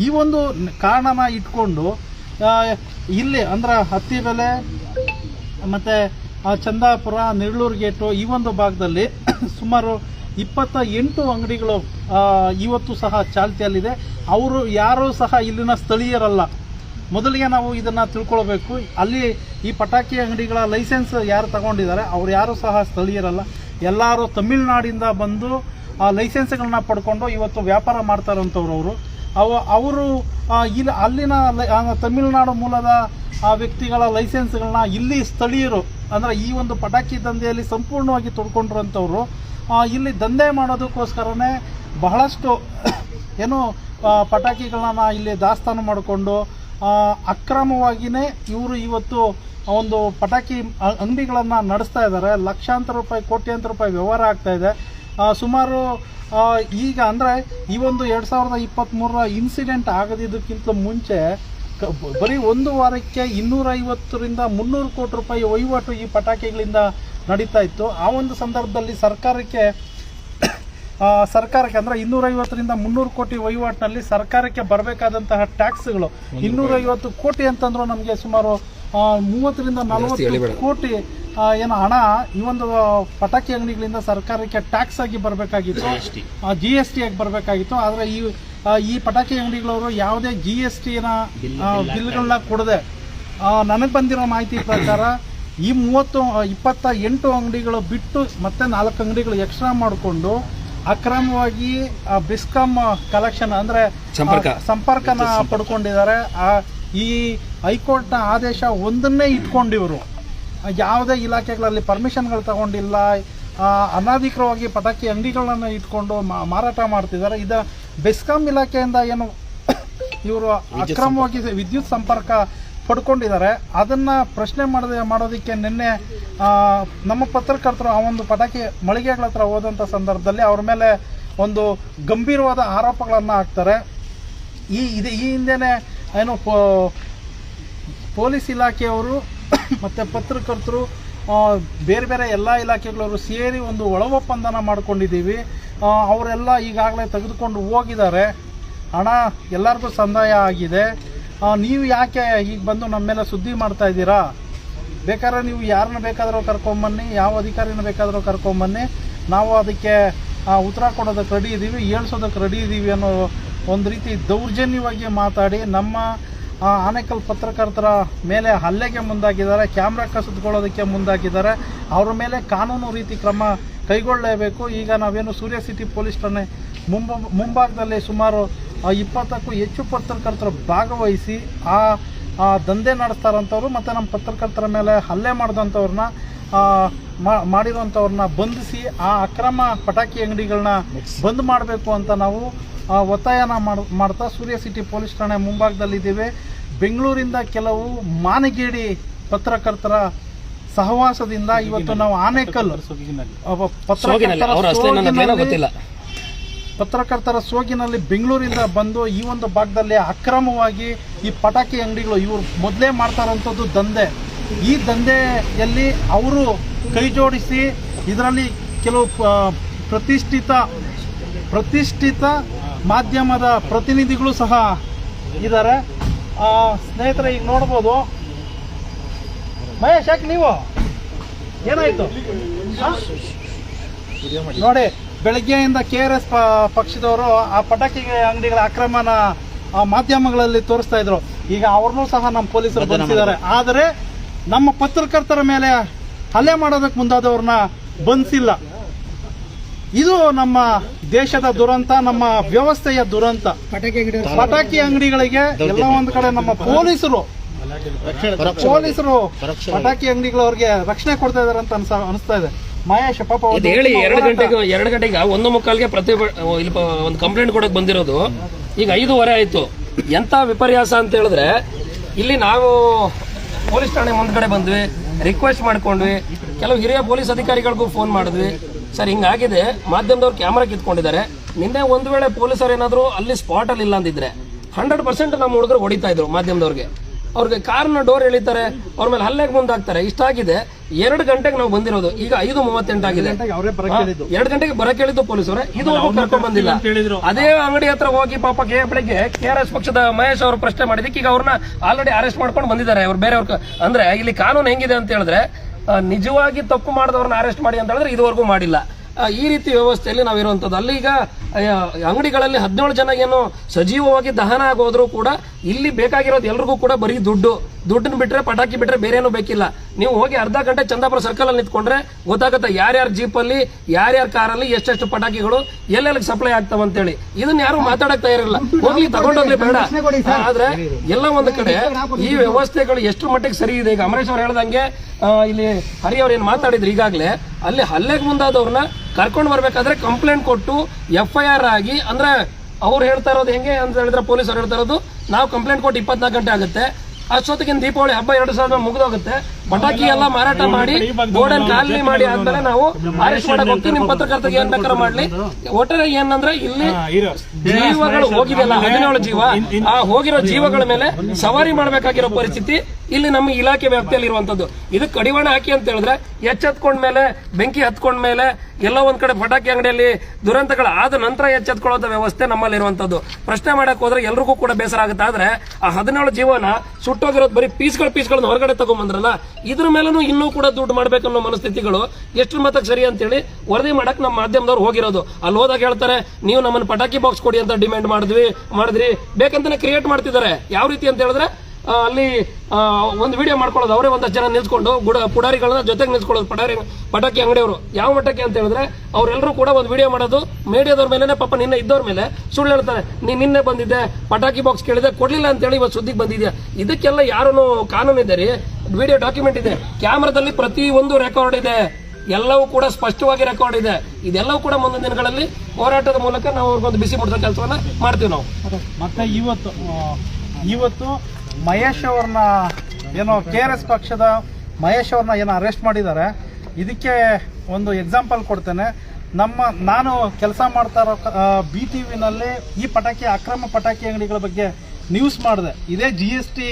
ಈ ಒಂದು ಕಾರಣನ ಇಟ್ಕೊಂಡು ಇಲ್ಲಿ ಅಂದ್ರೆ ಹತ್ತಿ ಬೆಲೆ ಮತ್ತು ಚಂದಾಪುರ ನೆರಳೂರು ಗೇಟು ಈ ಒಂದು ಭಾಗದಲ್ಲಿ [coughs] ಸುಮಾರು ಇಪ್ಪತ್ತ ಎಂಟು ಅಂಗಡಿಗಳು ಇವತ್ತು ಸಹ ಚಾಲ್ತಿಯಲ್ಲಿದೆ. ಅವರು ಯಾರೂ ಸಹ ಇಲ್ಲಿನ ಸ್ಥಳೀಯರಲ್ಲ. ಮೊದಲಿಗೆ ನಾವು ಇದನ್ನು ತಿಳ್ಕೊಳ್ಬೇಕು. ಅಲ್ಲಿ ಈ ಪಟಾಕಿ ಅಂಗಡಿಗಳ ಲೈಸೆನ್ಸ್ ಯಾರು ತಗೊಂಡಿದ್ದಾರೆ, ಅವ್ರು ಯಾರೂ ಸಹ ಸ್ಥಳೀಯರಲ್ಲ. ಎಲ್ಲರೂ ತಮಿಳುನಾಡಿಂದ ಬಂದು ಆ ಲೈಸೆನ್ಸ್ಗಳನ್ನ ಪಡ್ಕೊಂಡು ಇವತ್ತು ವ್ಯಾಪಾರ ಮಾಡ್ತಾರಂಥವ್ರು ಅವರು ಅವ, ಅವರು ಇಲ್ಲಿ ಅಲ್ಲಿನ ತಮಿಳುನಾಡು ಮೂಲದ ಆ ವ್ಯಕ್ತಿಗಳ ಲೈಸೆನ್ಸ್ಗಳನ್ನ ಇಲ್ಲಿ ಸ್ಥಳೀಯರು, ಅಂದರೆ ಈ ಒಂದು ಪಟಾಕಿ ದಂಧೆಯಲ್ಲಿ ಸಂಪೂರ್ಣವಾಗಿ ತೊಡ್ಕೊಂಡಿರೋಂಥವ್ರು ಇಲ್ಲಿ ದಂಧೆ ಮಾಡೋದಕ್ಕೋಸ್ಕರನೇ ಬಹಳಷ್ಟು [coughs] ಏನು ಪಟಾಕಿಗಳನ್ನ ಇಲ್ಲಿ ದಾಸ್ತಾನು ಮಾಡಿಕೊಂಡು ಅಕ್ರಮವಾಗಿಯೇ ಇವರು ಇವತ್ತು ಒಂದು ಪಟಾಕಿ ಅಂಗಡಿಗಳನ್ನು ನಡೆಸ್ತಾ ಇದ್ದಾರೆ. ಲಕ್ಷಾಂತರ ರೂಪಾಯಿ, ಕೋಟ್ಯಾಂತರ ರೂಪಾಯಿ ವ್ಯವಹಾರ ಆಗ್ತಾ ಇದೆ. ಸುಮಾರು ಈಗ ಅಂದರೆ ಈ ಒಂದು ಎರಡು ಸಾವಿರದ ಇಪ್ಪತ್ತ್ಮೂರರ ಇನ್ಸಿಡೆಂಟ್ ಆಗದಿದ್ದಕ್ಕಿಂತ ಮುಂಚೆ ಬರೀ ಒಂದು ವಾರಕ್ಕೆ ಇನ್ನೂರೈವತ್ತರಿಂದ ಮುನ್ನೂರು ಕೋಟಿ ರೂಪಾಯಿ ವಹಿವಾಟು ಈ ಪಟಾಕಿಗಳಿಂದ ನಡೀತಾ ಇತ್ತು. ಆ ಒಂದು ಸಂದರ್ಭದಲ್ಲಿ ಸರ್ಕಾರಕ್ಕೆ ಸರ್ಕಾರಕ್ಕೆ ಅಂದರೆ ಇನ್ನೂರೈವತ್ತರಿಂದ ಮುನ್ನೂರು ಕೋಟಿ ವಹಿವಾಟಿನಲ್ಲಿ ಸರ್ಕಾರಕ್ಕೆ ಬರಬೇಕಾದಂತಹ ಟ್ಯಾಕ್ಸ್ಗಳು ಇನ್ನೂರೈವತ್ತು ಕೋಟಿ ಅಂತಂದ್ರೂ ನಮಗೆ ಸುಮಾರು ಮೂವತ್ತರಿಂದ ನಲವತ್ತು ಕೋಟಿ ಏನು ಹಣ ಈ ಒಂದು ಪಟಾಕಿ ಅಂಗಡಿಗಳಿಂದ ಸರ್ಕಾರಕ್ಕೆ ಟ್ಯಾಕ್ಸ್ ಆಗಿ ಬರಬೇಕಾಗಿತ್ತು. ಜಿ ಎಸ್ ಟಿ ಆಗಿ ಬರಬೇಕಾಗಿತ್ತು. ಆದರೆ ಈ ಈ ಪಟಾಕಿ ಅಂಗಡಿಗಳವರು ಯಾವುದೇ ಜಿ ಎಸ್ ಟಿನ ಬಿಲ್ಗಳನ್ನ ಕೊಡದೆ ನನಗೆ ಬಂದಿರೋ ಮಾಹಿತಿ ಪ್ರಕಾರ ಈ ಮೂವತ್ತು ಇಪ್ಪತ್ತ ಎಂಟು ಅಂಗಡಿಗಳು ಬಿಟ್ಟು ಮತ್ತೆ ನಾಲ್ಕು ಅಂಗಡಿಗಳು ಎಕ್ಸ್ಟ್ರಾ ಮಾಡಿಕೊಂಡು ಅಕ್ರಮವಾಗಿ ಬಿಸ್ಕಾಮ್ ಬೆಸ್ಕಾಂ ಕಲೆಕ್ಷನ್ ಅಂದರೆ ಸಂಪರ್ಕ. ಸಂಪರ್ಕನ ಪಡ್ಕೊಂಡಿದ್ದಾರೆ. ಆ, ಈ ಹೈಕೋರ್ಟ್ನ ಆದೇಶ ಒಂದನ್ನೇ ಇಟ್ಕೊಂಡಿವರು. ಯಾವುದೇ ಇಲಾಖೆಗಳಲ್ಲಿ ಪರ್ಮಿಷನ್ಗಳು ತಗೊಂಡಿಲ್ಲ. ಅನಾಧಿಕೃತವಾಗಿ ಪಟಾಕಿ ಅಂಗಡಿಗಳನ್ನು ಇಟ್ಕೊಂಡು ಮಾರಾಟ ಮಾಡ್ತಿದ್ದಾರೆ. ಇದು ಬೆಸ್ಕಾಂ ಇಲಾಖೆಯಿಂದ ಏನು [coughs] ಇವರು ಅಕ್ರಮವಾಗಿ ವಿದ್ಯುತ್ ಸಂಪರ್ಕ ಪಡ್ಕೊಂಡಿದ್ದಾರೆ. ಅದನ್ನು ಪ್ರಶ್ನೆ ಮಾಡದೆ ಮಾಡೋದಕ್ಕೆ ನಿನ್ನೆ ನಮ್ಮ ಪತ್ರಕರ್ತರು ಆ ಒಂದು ಪಟಾಕಿ ಮಳಿಗೆಗಳ ಹತ್ರ ಹೋದಂಥ ಸಂದರ್ಭದಲ್ಲಿ ಅವ್ರ ಮೇಲೆ ಒಂದು ಗಂಭೀರವಾದ ಆರೋಪಗಳನ್ನು ಹಾಕ್ತಾರೆ. ಈ ಇದು ಈ ಹಿಂದೆನೇ ಏನು ಪೊಲೀಸ್ ಇಲಾಖೆಯವರು [coughs] ಮತ್ತು ಪತ್ರಕರ್ತರು ಬೇರೆ ಬೇರೆ ಎಲ್ಲ ಇಲಾಖೆಗಳವರು ಸೇರಿ ಒಂದು ಒಳ ಒಪ್ಪಂದನ ಮಾಡ್ಕೊಂಡಿದ್ದೀವಿ ಅವರೆಲ್ಲ ಈಗಾಗಲೇ ತೆಗೆದುಕೊಂಡು ಹೋಗಿದ್ದಾರೆ. ಹಣ ಎಲ್ಲರಿಗೂ ಸಂದಾಯ ಆಗಿದೆ. ನೀವು ಯಾಕೆ ಈಗ ಬಂದು ನಮ್ಮ ಮೇಲೆ ಸುದ್ದಿ ಮಾಡ್ತಾ ಇದ್ದೀರಾ? ಬೇಕಾದ್ರೆ ನೀವು ಯಾರನ್ನ ಬೇಕಾದರೂ ಕರ್ಕೊಂಬನ್ನಿ, ಯಾವ ಅಧಿಕಾರಿನ ಬೇಕಾದರೂ ಕರ್ಕೊಂಬನ್ನಿ. ನಾವು ಅದಕ್ಕೆ ಉತ್ತರ ಕೊಡೋದಕ್ಕೆ ರೆಡಿ ಇದ್ದೀವಿ ಏಳ್ಸೋದಕ್ಕೆ ರೆಡಿ ಇದ್ದೀವಿ ಅನ್ನೋ ಒಂದು ರೀತಿ ದೌರ್ಜನ್ಯವಾಗಿ ಮಾತಾಡಿ ನಮ್ಮ ಆನೇಕಲ್ ಪತ್ರಕರ್ತರ ಮೇಲೆ ಹಲ್ಲೆಗೆ ಮುಂದಾಗಿದ್ದಾರೆ ಕ್ಯಾಮ್ರಾ ಕಸಿದುಕೊಳ್ಳೋದಕ್ಕೆ ಮುಂದಾಗಿದ್ದಾರೆ ಅವರ ಮೇಲೆ ಕಾನೂನು ರೀತಿ ಕ್ರಮ ಕೈಗೊಳ್ಳಲೇಬೇಕು. ಈಗ ನಾವೇನು ಸೂರ್ಯ ಸಿಟಿ ಪೊಲೀಸ್ ಠಾಣೆ ಮುಂಬ ಮುಂಭಾಗದಲ್ಲಿ ಸುಮಾರು ಇಪ್ಪತ್ತಕ್ಕೂ ಹೆಚ್ಚು ಪತ್ರಕರ್ತರು ಭಾಗವಹಿಸಿ ಆ ದಂಧೆ ನಡೆಸ್ತಾರಂಥವ್ರು ಮತ್ತು ನಮ್ಮ ಪತ್ರಕರ್ತರ ಮೇಲೆ ಹಲ್ಲೆ ಮಾಡಿದಂಥವ್ರನ್ನ ಮಾಡಿರುವಂಥವ್ರನ್ನ ಬಂಧಿಸಿ ಆ ಅಕ್ರಮ ಪಟಾಕಿ ಅಂಗಡಿಗಳನ್ನ ಬಂದ್ ಮಾಡಬೇಕು ಅಂತ ನಾವು ಒತ್ತಾಯನ ಮಾಡ್- ಮಾಡ್ತಾ ಸೂರ್ಯ ಸಿಟಿ ಪೊಲೀಸ್ ಠಾಣೆ ಮುಂಭಾಗದಲ್ಲಿದ್ದೇವೆ. ಬೆಂಗಳೂರಿಂದ ಕೆಲವು ಮಾನಗೇಡಿ ಪತ್ರಕರ್ತರ ಸಹವಾಸದಿಂದ ಇವತ್ತು ನಾವು ಆನೇಕಲ್ ಗೊತ್ತಿಲ್ಲ. ಪತ್ರಕರ್ತರ ಸೋಗಿನಲ್ಲಿ ಬೆಂಗಳೂರಿಂದ ಬಂದು ಈ ಒಂದು ಭಾಗದಲ್ಲಿ ಅಕ್ರಮವಾಗಿ ಈ ಪಟಾಕಿ ಅಂಗಡಿಗಳು ಇವರು ಮೊದಲೇ ಮಾಡ್ತಾ ಇರೋಂಥದ್ದು ದಂಧೆ. ಈ ದಂಧೆಯಲ್ಲಿ ಅವರು ಕೈ ಜೋಡಿಸಿ ಇದರಲ್ಲಿ ಕೆಲವು ಪ್ರತಿಷ್ಠಿತ ಪ್ರತಿಷ್ಠಿತ ಮಾಧ್ಯಮದ ಪ್ರತಿನಿಧಿಗಳು ಸಹ ಇದ್ದಾರೆ. ಸ್ನೇಹಿತರೆ ಈಗ ನೋಡ್ಬೋದು. ಮಹೇಶ್ ಯಾಕೆ ನೀವು? ಏನಾಯ್ತು? ನೋಡಿ ಬೆಳಗ್ಗೆಯಿಂದ ಕೆ ಆರ್ ಎಸ್ ಪಕ್ಷದವರು ಆ ಪಟಾಕಿ ಅಂಗಡಿಗಳ ಅಕ್ರಮನ ಮಾಧ್ಯಮಗಳಲ್ಲಿ ತೋರಿಸ್ತಾ ಇದ್ರು. ಈಗ ಅವ್ರನ್ನೂ ಸಹ ನಮ್ಮ ಪೊಲೀಸರು ಬಂಧಿಸಿದ್ದಾರೆ. ಆದರೆ ನಮ್ಮ ಪತ್ರಕರ್ತರ ಮೇಲೆ ಹಲ್ಲೆ ಮಾಡೋದಕ್ಕೆ ಮುಂದಾದವ್ರನ್ನ ಬಂಧಿಸಿಲ್ಲ. ಇದು ನಮ್ಮ ದೇಶದ ದುರಂತ ನಮ್ಮ ವ್ಯವಸ್ಥೆಯ ದುರಂತ. ಪಟಾಕಿ ಅಂಗಡಿಗಳಿಗೆ ಎಲ್ಲ ಒಂದ್ ಕಡೆ ನಮ್ಮ ಪೊಲೀಸರು ಪೊಲೀಸರು ಪಟಾಕಿ ಅಂಗಡಿಗಳವ್ರಿಗೆ ರಕ್ಷಣೆ ಕೊಡ್ತಾ ಇದಾರೆ ಅಂತ ಅನ್ಸ ಅನಿಸ್ತಾ ಇದೆ. ಮಹೇಶ್ ಪಾಪ ಇದು ಹೇಳಿ ಎರಡು. ಗಂಟೆಗೆ ಎರಡು ಗಂಟೆಗೆ ಒಂದು ಮುಕ್ಕಾಲ್ಗೆ ಪ್ರತಿ ಇಲ್ಲಿ ಒಂದು ಕಂಪ್ಲೇಂಟ್ ಕೊಡಕ್ ಬಂದಿರೋದು. ಈಗ ಐದೂವರೆ ಆಯ್ತು. ಎಂತ ವಿಪರ್ಯಾಸ ಅಂತ ಹೇಳಿದ್ರೆ ಇಲ್ಲಿ ನಾವು ಪೊಲೀಸ್ ಠಾಣೆ ಮುಂದ್ಗಡೆ ಬಂದ್ವಿ ರಿಕ್ವೆಸ್ಟ್ ಮಾಡ್ಕೊಂಡ್ವಿ. ಕೆಲವು ಹಿರಿಯ ಪೊಲೀಸ್ ಅಧಿಕಾರಿಗಳಿಗೂ ಫೋನ್ ಮಾಡಿದ್ವಿ. ಸರ್ ಹಿಂಗಾಗಿದೆ. ಮಾಧ್ಯಮದವ್ರು ಕ್ಯಾಮ್ರಾ ಕಿತ್ಕೊಂಡಿದ್ದಾರೆ. ನಿನ್ನೆ ಒಂದು ವೇಳೆ ಪೊಲೀಸರು ಏನಾದ್ರು ಅಲ್ಲಿ ಸ್ಪಾಟ್ ಅಲ್ಲಿ ಇಲ್ಲ ಅಂದಿದ್ರೆ ಹಂಡ್ರೆಡ್ ಪರ್ಸೆಂಟ್ ನಮ್ಮ ಹುಡುಗರು ಹೊಡಿತಾ ಇದ್ರು ಮಾಧ್ಯಮದವ್ರಿಗೆ. ಅವ್ರಿಗೆ ಕಾರ್ನ ಡೋರ್ ಎಳಿತಾರೆ ಅವ್ರ ಮೇಲೆ ಹಲ್ಲೆಗೆ ಮುಂದಾಗ್ತಾರೆ. ಇಷ್ಟಾಗಿದೆ. ಎರಡು ಗಂಟೆಗೆ ನಾವು ಬಂದಿರೋದು. ಈಗ ಐದು ಮೂವತ್ತೆಂಟಾಗಿದೆ ಆಗಿದೆ. ಎರಡು ಗಂಟೆಗೆ ಬರಕ್ಕೆ ಹೇಳಿದ್ದು ಪೊಲೀಸರು ಇದು ಕರ್ಕೊಂಡ್ ಬಂದಿಲ್ಲ. ಅದೇ ಅಂಗಡಿ ಹತ್ರ ಹೋಗಿ ಪಾಪ ಕೆ ಬೆಳಿಗ್ಗೆ ಕೆ ಆರ್ ಎಸ್ ಪಕ್ಷದ ಮಹೇಶ್ ಅವರು ಪ್ರಶ್ನೆ ಮಾಡಿದಕ್ಕೆ ಈಗ ಅವ್ರನ್ನ ಆಲ್ರೆಡಿ ಅರೆಸ್ಟ್ ಮಾಡ್ಕೊಂಡು ಬಂದಿದ್ದಾರೆ. ಅವ್ರು ಬೇರೆಯವ್ರ ಅಂದ್ರೆ ಇಲ್ಲಿ ಕಾನೂನು ಹೆಂಗಿದೆ ಅಂತ ಹೇಳಿದ್ರೆ ನಿಜವಾಗಿ ತಪ್ಪು ಮಾಡಿದವ್ರನ್ನ ಅರೆಸ್ಟ್ ಮಾಡಿ ಅಂತ ಹೇಳಿದ್ರೆ ಇದುವರೆಗೂ ಮಾಡಿಲ್ಲ. ಈ ರೀತಿ ವ್ಯವಸ್ಥೆಯಲ್ಲಿ ನಾವಿರುವಂಥದ್ದು. ಅಲ್ಲಿ ಈಗ ಅಂಗಡಿಗಳಲ್ಲಿ ಹದಿನೇಳು ಜನ ಏನು ಸಜೀವವಾಗಿ ದಹನ ಆಗೋದ್ರೂ ಕೂಡ ಇಲ್ಲಿ ಬೇಕಾಗಿರೋದು ಎಲ್ರಿಗೂ ಕೂಡ ಬರೀ ದುಡ್ಡು. ದುಡ್ಡನ್ನ ಬಿಟ್ರೆ ಪಟಾಕಿ ಬಿಟ್ರೆ ಬೇರೆ ಏನೂ ಬೇಕಿಲ್ಲ. ನೀವು ಹೋಗಿ ಅರ್ಧ ಗಂಟೆ ಚಂದಾಪುರ ಸರ್ಕಲ್ ಅಲ್ಲಿ ನಿಂತ್ಕೊಂಡ್ರೆ ಗೊತ್ತಾಗುತ್ತೆ ಯಾರ್ಯಾರ ಅಲ್ಲಿ ಯಾರ್ಯಾರ ಕಾರಲ್ಲಿ ಎಷ್ಟೆಷ್ಟು ಪಟಾಕಿಗಳು ಎಲ್ಲೆಲ್ಲಿ ಸಪ್ಲೈ ಆಗ್ತಾವ ಅಂತೇಳಿ. ಇದನ್ನ ಯಾರು ಮಾತಾಡಕ್ ತಯಾರಿಲ್ಲ. ಹೋಗ್ಲಿ ತಗೊಂಡೋಗ್ಲಿ ಬೇಡ. ಆದ್ರೆ ಎಲ್ಲ ಒಂದ್ ಕಡೆ ಈ ವ್ಯವಸ್ಥೆಗಳು ಎಷ್ಟು ಮಟ್ಟಿಗೆ ಸರಿ ಇದೆ. ಈಗ ಅಮರೇಶ್ ಅವ್ರು ಹೇಳ್ದಂಗೆ ಇಲ್ಲಿ ಹರಿ ಅವ್ರು ಏನು ಮಾತಾಡಿದ್ರು ಈಗಾಗಲೇ ಅಲ್ಲಿ ಹಲ್ಲೆಗೆ ಮುಂದಾದವ್ರನ್ನ ಕರ್ಕೊಂಡು ಬರ್ಬೇಕಾದ್ರೆ ಕಂಪ್ಲೇಂಟ್ ಕೊಟ್ಟು ಎಫ್ ಐ ಆರ್ ಆಗಿ ಅಂದ್ರೆ ಅವ್ರು ಹೇಳ್ತಾ ಇರೋದು ಹೆಂಗೆ ಅಂತ ಹೇಳಿದ್ರೆ ಪೊಲೀಸ್ ಅವ್ರು ಹೇಳ್ತಾ ಇರೋದು ನಾವು ಕಂಪ್ಲೇಂಟ್ ಕೊಟ್ಟು ಇಪ್ಪತ್ನಾಲ್ಕು ಗಂಟೆ ಆಗುತ್ತೆ. ಅಷ್ಟೊತ್ತಿಗೆ ದೀಪಾವಳಿ ಹಬ್ಬ ಎರಡು ಸಾವಿರ ಮುಗಿದೋಗುತ್ತೆ. ಪಟಾಕಿ ಎಲ್ಲ ಮಾರಾಟ ಮಾಡಿ ಗೋಡನ್ ಖಾಲಿ ಮಾಡಿ ಆದ್ಮೇಲೆ ನಾವು ಅರೆಸ್ಟ್ ಮಾಡಕ್ ಹೋಗ್ತೀವಿ. ನಿಮ್ ಪತ್ರಕರ್ತರಿಗೆ ಏನ್ ಬೇಕಾದ್ರೂ ಮಾಡ್ಲಿ. ಒಟ್ಟಾರೆ ಏನಂದ್ರೆ ಇಲ್ಲಿ ಜೀವಗಳು ಹೋಗಿದೆಯಲ್ಲ ಹದಿನೇಳು ಜೀವ. ಆ ಹೋಗಿರೋ ಜೀವಗಳ ಮೇಲೆ ಸವಾರಿ ಮಾಡಬೇಕಾಗಿರೋ ಪರಿಸ್ಥಿತಿ ಇಲ್ಲಿ ನಮ್ಮ ಇಲಾಖೆ ವ್ಯಾಪ್ತಿಯಲ್ಲಿ ಇರುವಂತದ್ದು ಇದು ಕಡಿವಾಣ ಹಾಕಿ ಅಂತ ಹೇಳಿದ್ರೆ ಎಚ್ಚೆತ್ಕೊಂಡ ಮೇಲೆ ಬೆಂಕಿ ಹತ್ಕೊಂಡ ಮೇಲೆ ಎಲ್ಲ ಒಂದ್ ಕಡೆ ಪಟಾಕಿ ಅಂಗಡಿಯಲ್ಲಿ ದುರಂತಗಳು ಆದ ನಂತರ ಎಚ್ಚೆತ್ಕೊಳ್ಳೋದ ವ್ಯವಸ್ಥೆ ನಮ್ಮಲ್ಲಿ ಇರುವಂತದ್ದು ಪ್ರಶ್ನೆ ಮಾಡಕ್ ಹೋದ್ರೆ ಎಲ್ರಿಗೂ ಕೂಡ ಬೇಸರ ಆಗುತ್ತೆ. ಆದ್ರೆ ಆ ಹದಿನೇಳು ಜೀವನ ಸುಟ್ಟೋಗಿರೋದು ಬರೀ ಪೀಸ್ಗಳು ಪೀಸ್ಗಳನ್ನ ಹೊರಗಡೆ ತಗೊಂಬಂದ್ರಲ್ಲ ಇದ್ರ ಮೇಲೂ ಇನ್ನೂ ಕೂಡ ದುಡ್ಡು ಮಾಡ್ಬೇಕನ್ನೋ ಮನಸ್ಥಿತಿಗಳು ಎಷ್ಟು ಮತಕ್ಕೆ ಸರಿ ಅಂತೇಳಿ ವರದಿ ಮಾಡಕ್ ನಮ್ಮ ಮಾಧ್ಯಮದವ್ರು ಹೋಗಿರೋದು. ಅಲ್ಲಿ ಹೋದಾಗ ಹೇಳ್ತಾರೆ, ನೀವು ನಮ್ಮನ್ನ ಪಟಾಕಿ ಬಾಕ್ಸ್ ಕೊಡಿ ಅಂತ ಡಿಮ್ಯಾಂಡ್ ಮಾಡಿದ್ವಿ, ಮಾಡಿದ್ರಿ. ಬೇಕಂತಾನೆ ಕ್ರಿಯೇಟ್ ಮಾಡ್ತಿದ್ದಾರೆ. ಯಾವ ರೀತಿ ಅಂತ ಹೇಳಿದ್ರೆ ಅಲ್ಲಿ ಒಂದು ವಿಡಿಯೋ ಮಾಡ್ಕೊಳ್ಳೋದು. ಅವರೇ ಒಂದಷ್ಟು ಜನ ನಿಲ್ಸ್ಕೊಂಡು ಗುಡ, ಪುಡಾರಿಗಳನ್ನ ಜೊತೆಗೆ ನಿಲ್ಸ್ಕೊಳ್ಳೋದು. ಪಟಾರಿ, ಪಟಾಕಿ ಅಂಗಡಿಯವರು. ಯಾವ ಮಟ್ಟಕ್ಕೆ ಅಂತ ಹೇಳಿದ್ರೆ ಅವರೆಲ್ಲರೂ ಕೂಡ ಒಂದು ವಿಡಿಯೋ ಮಾಡೋದು. ಮೀಡಿಯಾದವ್ರ ಮೇಲೆ ಪಾಪ ನಿನ್ನೆ ಇದ್ದವ್ರ ಮೇಲೆ ಸುಳ್ಳು ಹೇಳ್ತಾರೆ. ನೀನು ನಿನ್ನೆ ಬಂದಿದ್ದೆ, ಪಟಾಕಿ ಬಾಕ್ಸ್ ಕೇಳಿದೆ, ಕೊಡ್ಲಿಲ್ಲ ಅಂತೇಳಿ ಇವತ್ತು ಸುದ್ದಿಗೆ ಬಂದಿದ್ಯಾ? ಇದಕ್ಕೆಲ್ಲ ಯಾರನ್ನು ಕಾನೂನು ಇದೆ ರೀ. ವಿಡಿಯೋ ಡಾಕ್ಯುಮೆಂಟ್ ಇದೆ. ಕ್ಯಾಮ್ರಾದಲ್ಲಿ ಪ್ರತಿ ಒಂದು ರೆಕಾರ್ಡ್ ಇದೆ. ಎಲ್ಲವೂ ಕೂಡ ಸ್ಪಷ್ಟವಾಗಿ ರೆಕಾರ್ಡ್ ಇದೆ. ಇದೆಲ್ಲವೂ ಕೂಡ ಮುಂದಿನ ದಿನಗಳಲ್ಲಿ ಹೋರಾಟದ ಮೂಲಕ ನಾವು ಅವ್ರಿಗೊಂದು ಬಿಸಿ ಮುಟ್ಟಿದ ಕೆಲಸವನ್ನ ಮಾಡ್ತೀವಿ ನಾವು. ಮತ್ತೆ ಇವತ್ತು ಇವತ್ತು ಮಹೇಶ್ ಅವ್ರನ್ನ ಏನೋ ಕೆ ಆರ್ ಎಸ್ ಪಕ್ಷದ ಮಹೇಶ್ ಅವ್ರನ್ನ ಏನೋ ಅರೆಸ್ಟ್ ಮಾಡಿದ್ದಾರೆ. ಇದಕ್ಕೆ ಒಂದು ಎಕ್ಸಾಂಪಲ್ ಕೊಡ್ತೇನೆ. ನಮ್ಮ, ನಾನು ಕೆಲಸ ಮಾಡ್ತಾ ಇರೋ ಬಿ ಟಿ ವಿನಲ್ಲಿ ಈ ಪಟಾಕಿ, ಅಕ್ರಮ ಪಟಾಕಿ ಅಂಗಡಿಗಳ ಬಗ್ಗೆ ನ್ಯೂಸ್ ಮಾಡಿದೆ. ಇದೇ ಜಿ ಎಸ್ ಟಿ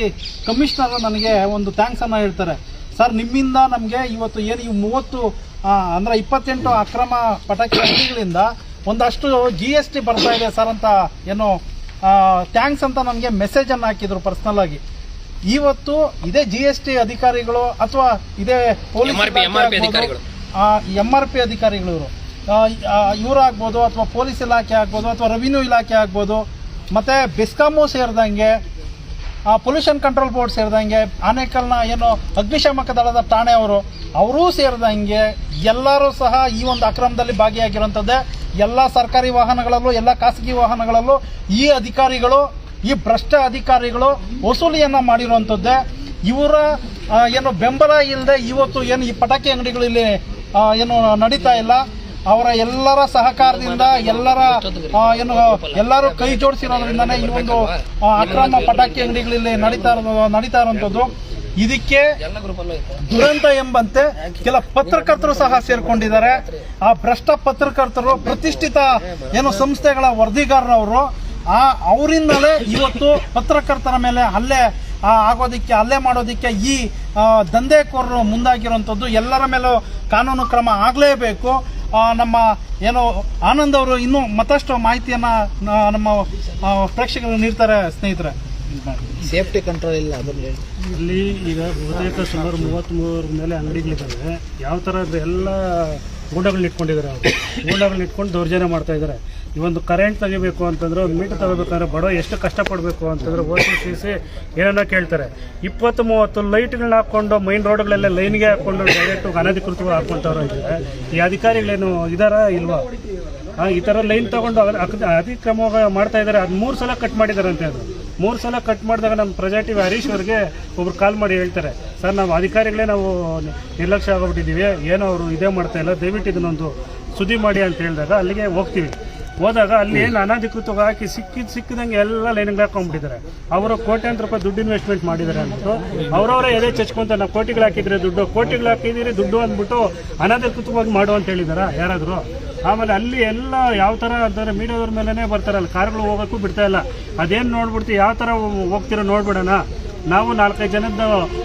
ಕಮಿಷನರ್ ನನಗೆ ಒಂದು ಥ್ಯಾಂಕ್ಸ್ ಅನ್ನ ಹೇಳ್ತಾರೆ. ಸರ್ ನಿಮ್ಮಿಂದ ನಮಗೆ ಇವತ್ತು ಏನು ಈ ಮೂವತ್ತು ಅಂದರೆ ಇಪ್ಪತ್ತೆಂಟು ಅಕ್ರಮ ಪಟಾಕಿ ಅಂಗಡಿಗಳಿಂದ ಒಂದಷ್ಟು ಜಿ ಎಸ್ ಟಿ ಬರ್ತಾ ಇದೆ ಸರ್ ಅಂತ ಏನು ಥ್ಯಾಂಕ್ಸ್ ಅಂತ ನನಗೆ ಮೆಸೇಜನ್ನು ಹಾಕಿದ್ರು ಪರ್ಸ್ನಲ್ ಆಗಿ. ಇವತ್ತು ಇದೇ ಜಿ ಎಸ್ ಟಿ ಅಧಿಕಾರಿಗಳು ಅಥವಾ ಇದೇ ಪೊಲೀಸ್ MRP MRP ಅಧಿಕಾರಿಗಳು. ಎಂ ಆರ್ ಪಿ ಅಧಿಕಾರಿಗಳು ಇವರು. ಇವರು ಆಗ್ಬೋದು ಅಥವಾ ಪೊಲೀಸ್ ಇಲಾಖೆ ಆಗ್ಬೋದು ಅಥವಾ ರೆವಿನ್ಯೂ ಇಲಾಖೆ ಆಗ್ಬೋದು. ಮತ್ತೆ ಬಿಸ್ಕಾಮು ಸೇರಿದಂಗೆ ಪೊಲ್ಯೂಷನ್ ಕಂಟ್ರೋಲ್ ಬೋರ್ಡ್ ಸೇರಿದಂಗೆ, ಆನೇಕಲ್ನ ಏನು ಅಗ್ನಿಶಾಮಕ ದಳದ ಠಾಣೆ ಅವರು, ಅವರೂ ಸೇರಿದಂಗೆ ಎಲ್ಲರೂ ಸಹ ಈ ಒಂದು ಅಕ್ರಮದಲ್ಲಿ ಭಾಗಿಯಾಗಿರುವಂಥದ್ದೇ. ಎಲ್ಲ ಸರ್ಕಾರಿ ವಾಹನಗಳಲ್ಲೂ, ಎಲ್ಲ ಖಾಸಗಿ ವಾಹನಗಳಲ್ಲೂ ಈ ಅಧಿಕಾರಿಗಳು, ಈ ಭ್ರಷ್ಟ ಅಧಿಕಾರಿಗಳು ವಸೂಲಿಯನ್ನು ಮಾಡಿರುವಂಥದ್ದೇ. ಇವರ ಏನು ಬೆಂಬಲ ಇಲ್ಲದೆ ಇವತ್ತು ಏನು ಈ ಪಟಾಕಿ ಅಂಗಡಿಗಳು ಇಲ್ಲಿ ಏನು ನಡೀತಾ ಇಲ್ಲ. ಅವರ ಎಲ್ಲರ ಸಹಕಾರದಿಂದ ಎಲ್ಲರ ಏನು, ಎಲ್ಲರೂ ಕೈ ಜೋಡಿಸಿರೋದ್ರಿಂದನೇ ಈ ಒಂದು ಅಕ್ರಮ ಪಟಾಕಿ ಅಂಗಡಿಗಳಲ್ಲಿ ನಡೀತಾ ನಡೀತಾ ಇರುವಂಥದ್ದು ಇದಕ್ಕೆ ದುರಂತ ಎಂಬಂತೆ ಕೆಲ ಪತ್ರಕರ್ತರು ಸಹ ಸೇರ್ಕೊಂಡಿದ್ದಾರೆ. ಆ ಭ್ರಷ್ಟ ಪತ್ರಕರ್ತರು, ಪ್ರತಿಷ್ಠಿತ, ಏನು, ಸಂಸ್ಥೆಗಳ ವರದಿಗಾರರವರು, ಆ, ಅವರಿಂದಲೇ ಇವತ್ತು ಪತ್ರಕರ್ತರ ಮೇಲೆ ಹಲ್ಲೆ ಆಗೋದಕ್ಕೆ, ಹಲ್ಲೆ ಮಾಡೋದಿಕ್ಕೆ ಈ ದಂಧೆಕೋರರು ಮುಂದಾಗಿರುವಂಥದ್ದು ಎಲ್ಲರ ಮೇಲೂ ಕಾನೂನು ಕ್ರಮ ಆಗಲೇಬೇಕು. ನಮ್ಮ ಏನೋ ಆನಂದ್ ಅವರು ಇನ್ನೂ ಮತ್ತಷ್ಟು ಮಾಹಿತಿಯನ್ನ ನಮ್ಮ ಪ್ರೇಕ್ಷಕರು ಪ್ರೇಕ್ಷಕರಿಗೆ ನೀಡ್ತಾರೆ ಸ್ನೇಹಿತರೆ. ಸೇಫ್ಟಿ ಕಂಟ್ರೋಲ್ ಇಲ್ಲ ಇಲ್ಲಿ ಈಗ ಬಹುತೇಕ ಸುಮಾರು ಮೂವತ್ತ್ಮೂರ ಮೇಲೆ ಅಂಗಡಿಗಳಿದ್ದಾವೆ. ಯಾವ ಥರ ಅಂದರೆ ಎಲ್ಲ ಗೂಂಡಗಳನ್ನ ಇಟ್ಕೊಂಡಿದ್ದಾರೆ ಅವರು. ಗೂಂಡಗಳನ್ನ ಇಟ್ಕೊಂಡು ದೌರ್ಜನ್ಯ ಮಾಡ್ತಾ ಇದ್ದಾರೆ. ಈ ಒಂದು ಕರೆಂಟ್ ತೆಗಿಬೇಕು ಅಂತಂದ್ರೆ, ಒಂದು ಮೀಟರ್ ತಗೋಬೇಕಂದ್ರೆ ಬಡವ ಎಷ್ಟು ಕಷ್ಟಪಡಬೇಕು ಅಂತಂದ್ರೆ ಓಸಿ ಸಿ ಏನೇನೋ ಕೇಳ್ತಾರೆ. ಇಪ್ಪತ್ತು ಮೂವತ್ತು ಲೈಟ್ಗಳನ್ನ ಹಾಕ್ಕೊಂಡು ಮೈನ್ ರೋಡ್ಗಳೆಲ್ಲ ಲೈನ್ಗೆ ಹಾಕ್ಕೊಂಡು ಡೈರೆಕ್ಟ್ ಅನಧಿಕೃತವಾಗಿ ಹಾಕ್ಕೊಂತವ್ರು ಇದ್ದಾರೆ ಈ ಅಧಿಕಾರಿಗಳೇನು ಇದಾರಾ ಇಲ್ವಾ? ಈ ಥರ ಲೈನ್ ತಗೊಂಡು ಅತಿಕ್ರಮವಾಗಿ ಮಾಡ್ತಾ ಇದ್ದಾರೆ. ಅದು ಮೂರು ಸಲ ಕಟ್ ಮಾಡಿದಾರಂತೆ ಅದು. ಮೂರು ಸಲ ಕಟ್ ಮಾಡಿದಾಗ ನಮ್ಮ ಪ್ರಜಾಟಿವಿ ಹರೀಶ್ ಅವ್ರಿಗೆ ಒಬ್ರು ಕಾಲ್ ಮಾಡಿ ಹೇಳ್ತಾರೆ, ಸರ್, ನಾವು ಅಧಿಕಾರಿಗಳೇ ನಾವು ನಿರ್ಲಕ್ಷ್ಯ ಆಗೋಗ್ಬಿಟ್ಟಿದ್ದೀವಿ ಏನೋ ಅವರು ಇದೇ ಮಾಡ್ತಾ ಇಲ್ಲ. ದಯವಿಟ್ಟು ಇದನ್ನೊಂದು ಸುದ್ದಿ ಮಾಡಿ ಅಂತ ಹೇಳಿದಾಗ ಅಲ್ಲಿಗೆ ಹೋಗ್ತೀವಿ. ಹೋದಾಗ ಅಲ್ಲಿ ಏನು ಅನಧಿಕೃತವಾಗಿ ಹಾಕಿ ಸಿಕ್ಕಿದ್ ಸಿಕ್ಕಿದಂಗೆ ಎಲ್ಲ ಲೈನ್ಗಳು ಹಾಕೊಂಡ್ಬಿಟ್ಟಿದ್ದಾರೆ. ಅವರು ಕೋಟ್ಯಾಂತರ ರೂಪಾಯಿ ದುಡ್ಡು ಇನ್ವೆಸ್ಟ್ಮೆಂಟ್ ಮಾಡಿದ್ದಾರೆ ಅಂದ್ಬಿಟ್ಟು, ಅವರವರೇ ಎದೆ ಚಚ್ಕೊಂತ ನಾವು ಕೋಟಿಗಳು ಹಾಕಿದ್ರೆ ದುಡ್ಡು, ಕೋಟಿಗಳು ಹಾಕಿದ್ದೀರಿ, ದುಡ್ಡು ಅಂದ್ಬಿಟ್ಟು ಅನಧಿಕೃತವಾಗಿ ಮಾಡು ಅಂತ ಹೇಳಿದಾರ ಯಾರಾದರೂ? ಆಮೇಲೆ ಅಲ್ಲಿ ಎಲ್ಲ ಯಾವ ಥರ ಅಂತಂದರೆ ಮೀಡಿಯಾದವ್ರ ಮೇಲೇ ಬರ್ತಾರಲ್ಲ, ಕಾರ್ಗಳು ಹೋಗೋಕ್ಕೂ ಬಿಡ್ತಾ ಇಲ್ಲ. ಅದೇನು ನೋಡ್ಬಿಡ್ತೀವಿ ಯಾವ ಥರ ಹೋಗ್ತಿರೋ ನೋಡ್ಬಿಡೋಣ. ನಾವು ನಾಲ್ಕೈದು ಜನದ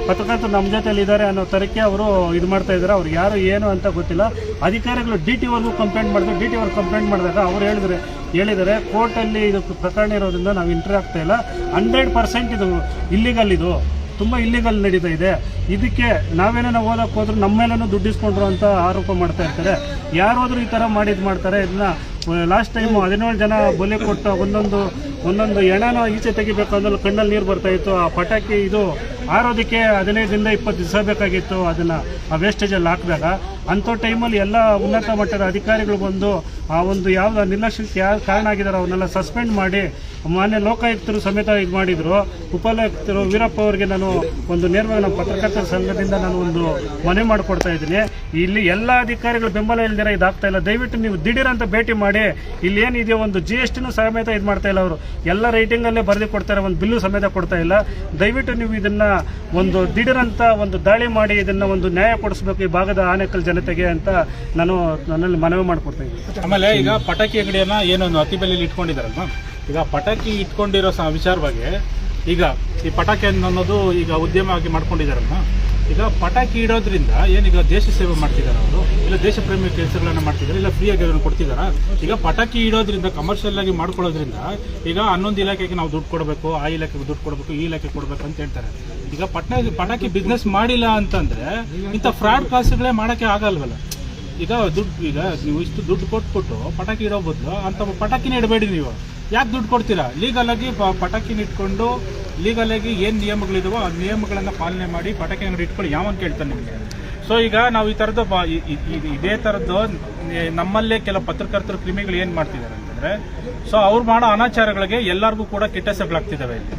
ಪತ್ರಕರ್ತರು ನಮ್ಮ ಜೊತೆಯಲ್ಲಿ ಇದ್ದಾರೆ ಅನ್ನೋ ತರಕ್ಕೆ ಅವರು ಇದು ಮಾಡ್ತಾ ಇದ್ದಾರೆ. ಅವ್ರು ಯಾರು, ಏನು ಅಂತ ಗೊತ್ತಿಲ್ಲ. ಅಧಿಕಾರಿಗಳು ಡಿ ಟಿ ವರ್ಗೂ ಕಂಪ್ಲೇಂಟ್ ಮಾಡಿದ್ರು. ಡಿ ಟಿ ಕಂಪ್ಲೇಂಟ್ ಮಾಡಿದಾಗ ಅವ್ರು ಹೇಳಿದ್ರೆ ಹೇಳಿದರೆ ಕೋರ್ಟಲ್ಲಿ ಇದು ಪ್ರಕರಣ ಇರೋದ್ರಿಂದ ನಾವು ಇಂಟ್ರ್ ಆಗ್ತಾ ಇಲ್ಲ. ಹಂಡ್ರೆಡ್ ಪರ್ಸೆಂಟ್ ಇದು ಇಲ್ಲಿಗಲ್ ಇದು. ತುಂಬ ಇಲ್ಲಿಗಲ್ ನಡೀತಾ ಇದೆ. ಇದಕ್ಕೆ ನಾವೇನೋ ಓದಕ್ಕೆ ಹೋದ್ರು ನಮ್ಮ ಮೇಲೂ ದುಡ್ಡು ಇಸ್ಕೊಂಡ್ರು ಅಂತ ಆರೋಪ ಮಾಡ್ತಾ ಇರ್ತಾರೆ. ಯಾರಾದರೂ ಈ ಥರ ಮಾಡಿದ್ದು ಮಾಡ್ತಾರೆ. ಇದನ್ನ ಲಾಸ್ಟ್ ಟೈಮು ಹದಿನೇಳು ಜನ ಬಲಿ ಕೊಟ್ಟು ಒಂದೊಂದು ಒಂದೊಂದು ಎಣನ ಈಚೆ ತೆಗಿಬೇಕು ಅಂದ್ರೆ ಕಣ್ಣಲ್ಲಿ ನೀರು ಬರ್ತಾ ಇತ್ತು. ಆ ಪಟಾಕಿ ಇದು ಆರೋದಕ್ಕೆ ಹದಿನೈದರಿಂದ ಇಪ್ಪತ್ತು ದಿವಸ ಬೇಕಾಗಿತ್ತು. ಅದನ್ನು ಆ ವೇಸ್ಟೇಜಲ್ಲಿ ಹಾಕಿದಾಗ ಅಂಥ ಟೈಮಲ್ಲಿ ಎಲ್ಲ ಉನ್ನತ ಮಟ್ಟದ ಅಧಿಕಾರಿಗಳು ಬಂದು ಆ ಒಂದು ಯಾವುದು ನಿರ್ಲಕ್ಷ್ಯಕ್ಕೆ ಯಾವ ಕಾರಣ ಆಗಿದ್ದಾರೆ ಅವನ್ನೆಲ್ಲ ಸಸ್ಪೆಂಡ್ ಮಾಡಿ ಮಾನ್ಯ ಲೋಕಾಯುಕ್ತರು ಸಮೇತ ಇದು ಮಾಡಿದರು. ಉಪಲೋಕಾಯುಕ್ತರು ವೀರಪ್ಪ ಅವರಿಗೆ ನಾನು ಒಂದು ನೇರವಾಗಿ ನಮ್ಮ ಪತ್ರಕರ್ತರ ಸಂಘದಿಂದ ನಾನು ಒಂದು ಮನವಿ ಮಾಡಿಕೊಡ್ತಾ ಇದ್ದೀನಿ. ಇಲ್ಲಿ ಎಲ್ಲ ಅಧಿಕಾರಿಗಳು ಬೆಂಬಲ ಇಲ್ದಿರ ಇದಾಗ್ತಾ ಇಲ್ಲ. ದಯವಿಟ್ಟು ನೀವು ದಿಢೀರಂತ ಭೇಟಿ ಮಾಡಿ. ಇಲ್ಲಿ ಏನಿದೆಯೋ ಒಂದು ಜಿ ಎಸ್ ಟಿನೂ ಸಮೇತ ಇದು ಮಾಡ್ತಾ ಇಲ್ಲ ಅವರು. ಎಲ್ಲ ರೈಟಿಂಗಲ್ಲೇ ಬರೆದು ಕೊಡ್ತಾರೆ, ಒಂದು ಬಿಲ್ಲು ಸಮೇತ ಕೊಡ್ತಾ ಇಲ್ಲ. ದಯವಿಟ್ಟು ನೀವು ಇದನ್ನ ಒಂದು ದಿಢರಂತ ಒಂದು ದಾಳಿ ಮಾಡಿ ಇದನ್ನ ಒಂದು ನ್ಯಾಯ ಕೊಡಿಸ್ಬೇಕು ಈ ಭಾಗದ ಆನೇಕಲ್ ಜನತೆಗೆ ಅಂತ ನಾನು ನನ್ನಲ್ಲಿ ಮನವಿ ಮಾಡಿಕೊಡ್ತಾ ಆಮೇಲೆ ಈಗ ಪಟಾಕಿ ಅಂಗಡಿಯನ್ನು ಏನೊಂದು ಅತಿ ಬೆಲೆಯಲ್ಲಿ ಇಟ್ಕೊಂಡಿದಾರಲ್ವಾ ಈಗ ಪಟಾಕಿ ಇಟ್ಕೊಂಡಿರೋ ವಿಚಾರವಾಗಿ ಈಗ ಈ ಪಟಾಕಿ ಅನ್ನೋದು ಈಗ ಉದ್ಯಮ ಆಗಿ ಮಾಡ್ಕೊಂಡಿದಾರಲ್ವ ಈಗ ಪಟಾಕಿ ಇಡೋದ್ರಿಂದ ಏನೀಗ ದೇಶ ಸೇವೆ ಮಾಡ್ತಿದ್ದಾರೆ ಅವರು? ಇಲ್ಲ ದೇಶ ಪ್ರೇಮಿ ಕೆಲಸಗಳನ್ನು ಮಾಡ್ತಿದ್ದಾರೆ ಇಲ್ಲ ಫ್ರೀಯಾಗಿ ಅದನ್ನು ಕೊಡ್ತಿದ್ದಾರೆ ಈಗ ಪಟಾಕಿ ಇಡೋದ್ರಿಂದ ಕಮರ್ಷಿಯಲ್ ಆಗಿ ಮಾಡ್ಕೊಳ್ಳೋದ್ರಿಂದ ಈಗ ಹನ್ನೊಂದು ಇಲಾಖೆಗೆ ನಾವು ದುಡ್ಡು ಕೊಡಬೇಕು, ಆ ಇಲಾಖೆಗೆ ದುಡ್ಡು ಕೊಡಬೇಕು, ಈ ಇಲಾಖೆ ಕೊಡಬೇಕು ಅಂತ ಹೇಳ್ತಾರೆ. ಈಗ ಪಟ್ನಾ ಪಟಾಕಿ ಬಿಸ್ನೆಸ್ ಮಾಡಿಲ್ಲ ಅಂತಂದ್ರೆ ಇಂಥ ಫ್ರಾಡ್ ಕಾಸುಗಳೇ ಮಾಡೋಕ್ಕೆ ಆಗಲ್ವಲ್ಲ? ಈಗ ದುಡ್ಡು, ಈಗ ನೀವು ಇಷ್ಟು ದುಡ್ಡು ಕೊಟ್ಬಿಟ್ಟು ಪಟಾಕಿ ಇಡೋ ಬದಲು ಅಂತ ಪಟಾಕಿನೇ ಇಡಬೇಡಿ ನೀವು. ಯಾಕೆ ದುಡ್ಡು ಕೊಡ್ತೀರಾ? ಲೀಗಲ್ ಆಗಿ ಪ- ಪಟಾಕಿನ ಇಟ್ಕೊಂಡು ಲೀಗಲ್ ಆಗಿ ಏನು ನಿಯಮಗಳಿದಾವೋ ಆ ನಿಯಮಗಳನ್ನು ಪಾಲನೆ ಮಾಡಿ ಪಟಾಕಿ ಅಂಗಡಿ ಇಟ್ಕೊಳ್ಳಿ. ಯಾವನ್ ಕೇಳ್ತಾನೆ ನಿಮಗೆ. ಸೊ ಈಗ ನಾವು ಈ ಥರದ್ದು ಇದೇ ಥರದ್ದು ನಮ್ಮಲ್ಲೇ ಕೆಲವು ಪತ್ರಕರ್ತರು ಕ್ರಿಮಿಗಳು ಏನು ಮಾಡ್ತಿದ್ದಾರೆ ಅಂತಂದರೆ ಸೊ ಅವ್ರು ಮಾಡೋ ಅನಾಚಾರಗಳಿಗೆ ಎಲ್ಲರಿಗೂ ಕೂಡ ಕೆಟ್ಟ ಇಲ್ಲಿ.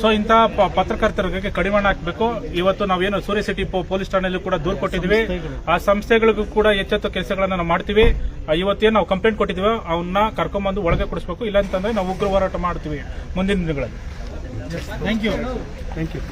ಸೊ ಇಂತಹ ಪತ್ರಕರ್ತರಿಗೆ ಕಡಿವಾಣ ಹಾಕಬೇಕು. ಇವತ್ತು ನಾವೇನು ಸೂರ್ಯ ಸಿಟಿ ಪೊಲೀಸ್ ಠಾಣೆಯಲ್ಲಿ ಕೂಡ ದೂರು ಕೊಟ್ಟಿದ್ದೀವಿ. ಆ ಸಂಸ್ಥೆಗಳಿಗೂ ಕೂಡ ಎಚ್ಚೆತ್ತು ಕೆಲಸಗಳನ್ನು ನಾವು ಮಾಡ್ತೀವಿ. ಇವತ್ತೇನು ನಾವು ಕಂಪ್ಲೇಂಟ್ ಕೊಟ್ಟಿದ್ದೀವಿ ಅವನ್ನ ಕರ್ಕೊಂಬಂದು ಒಳಗೆ ಕೊಡಿಸ್ಬೇಕು. ಇಲ್ಲ ಅಂತಂದ್ರೆ ನಾವು ಉಗ್ರ ಹೋರಾಟ ಮಾಡ್ತೀವಿ ಮುಂದಿನ ದಿನಗಳಲ್ಲಿ. Thank you thank you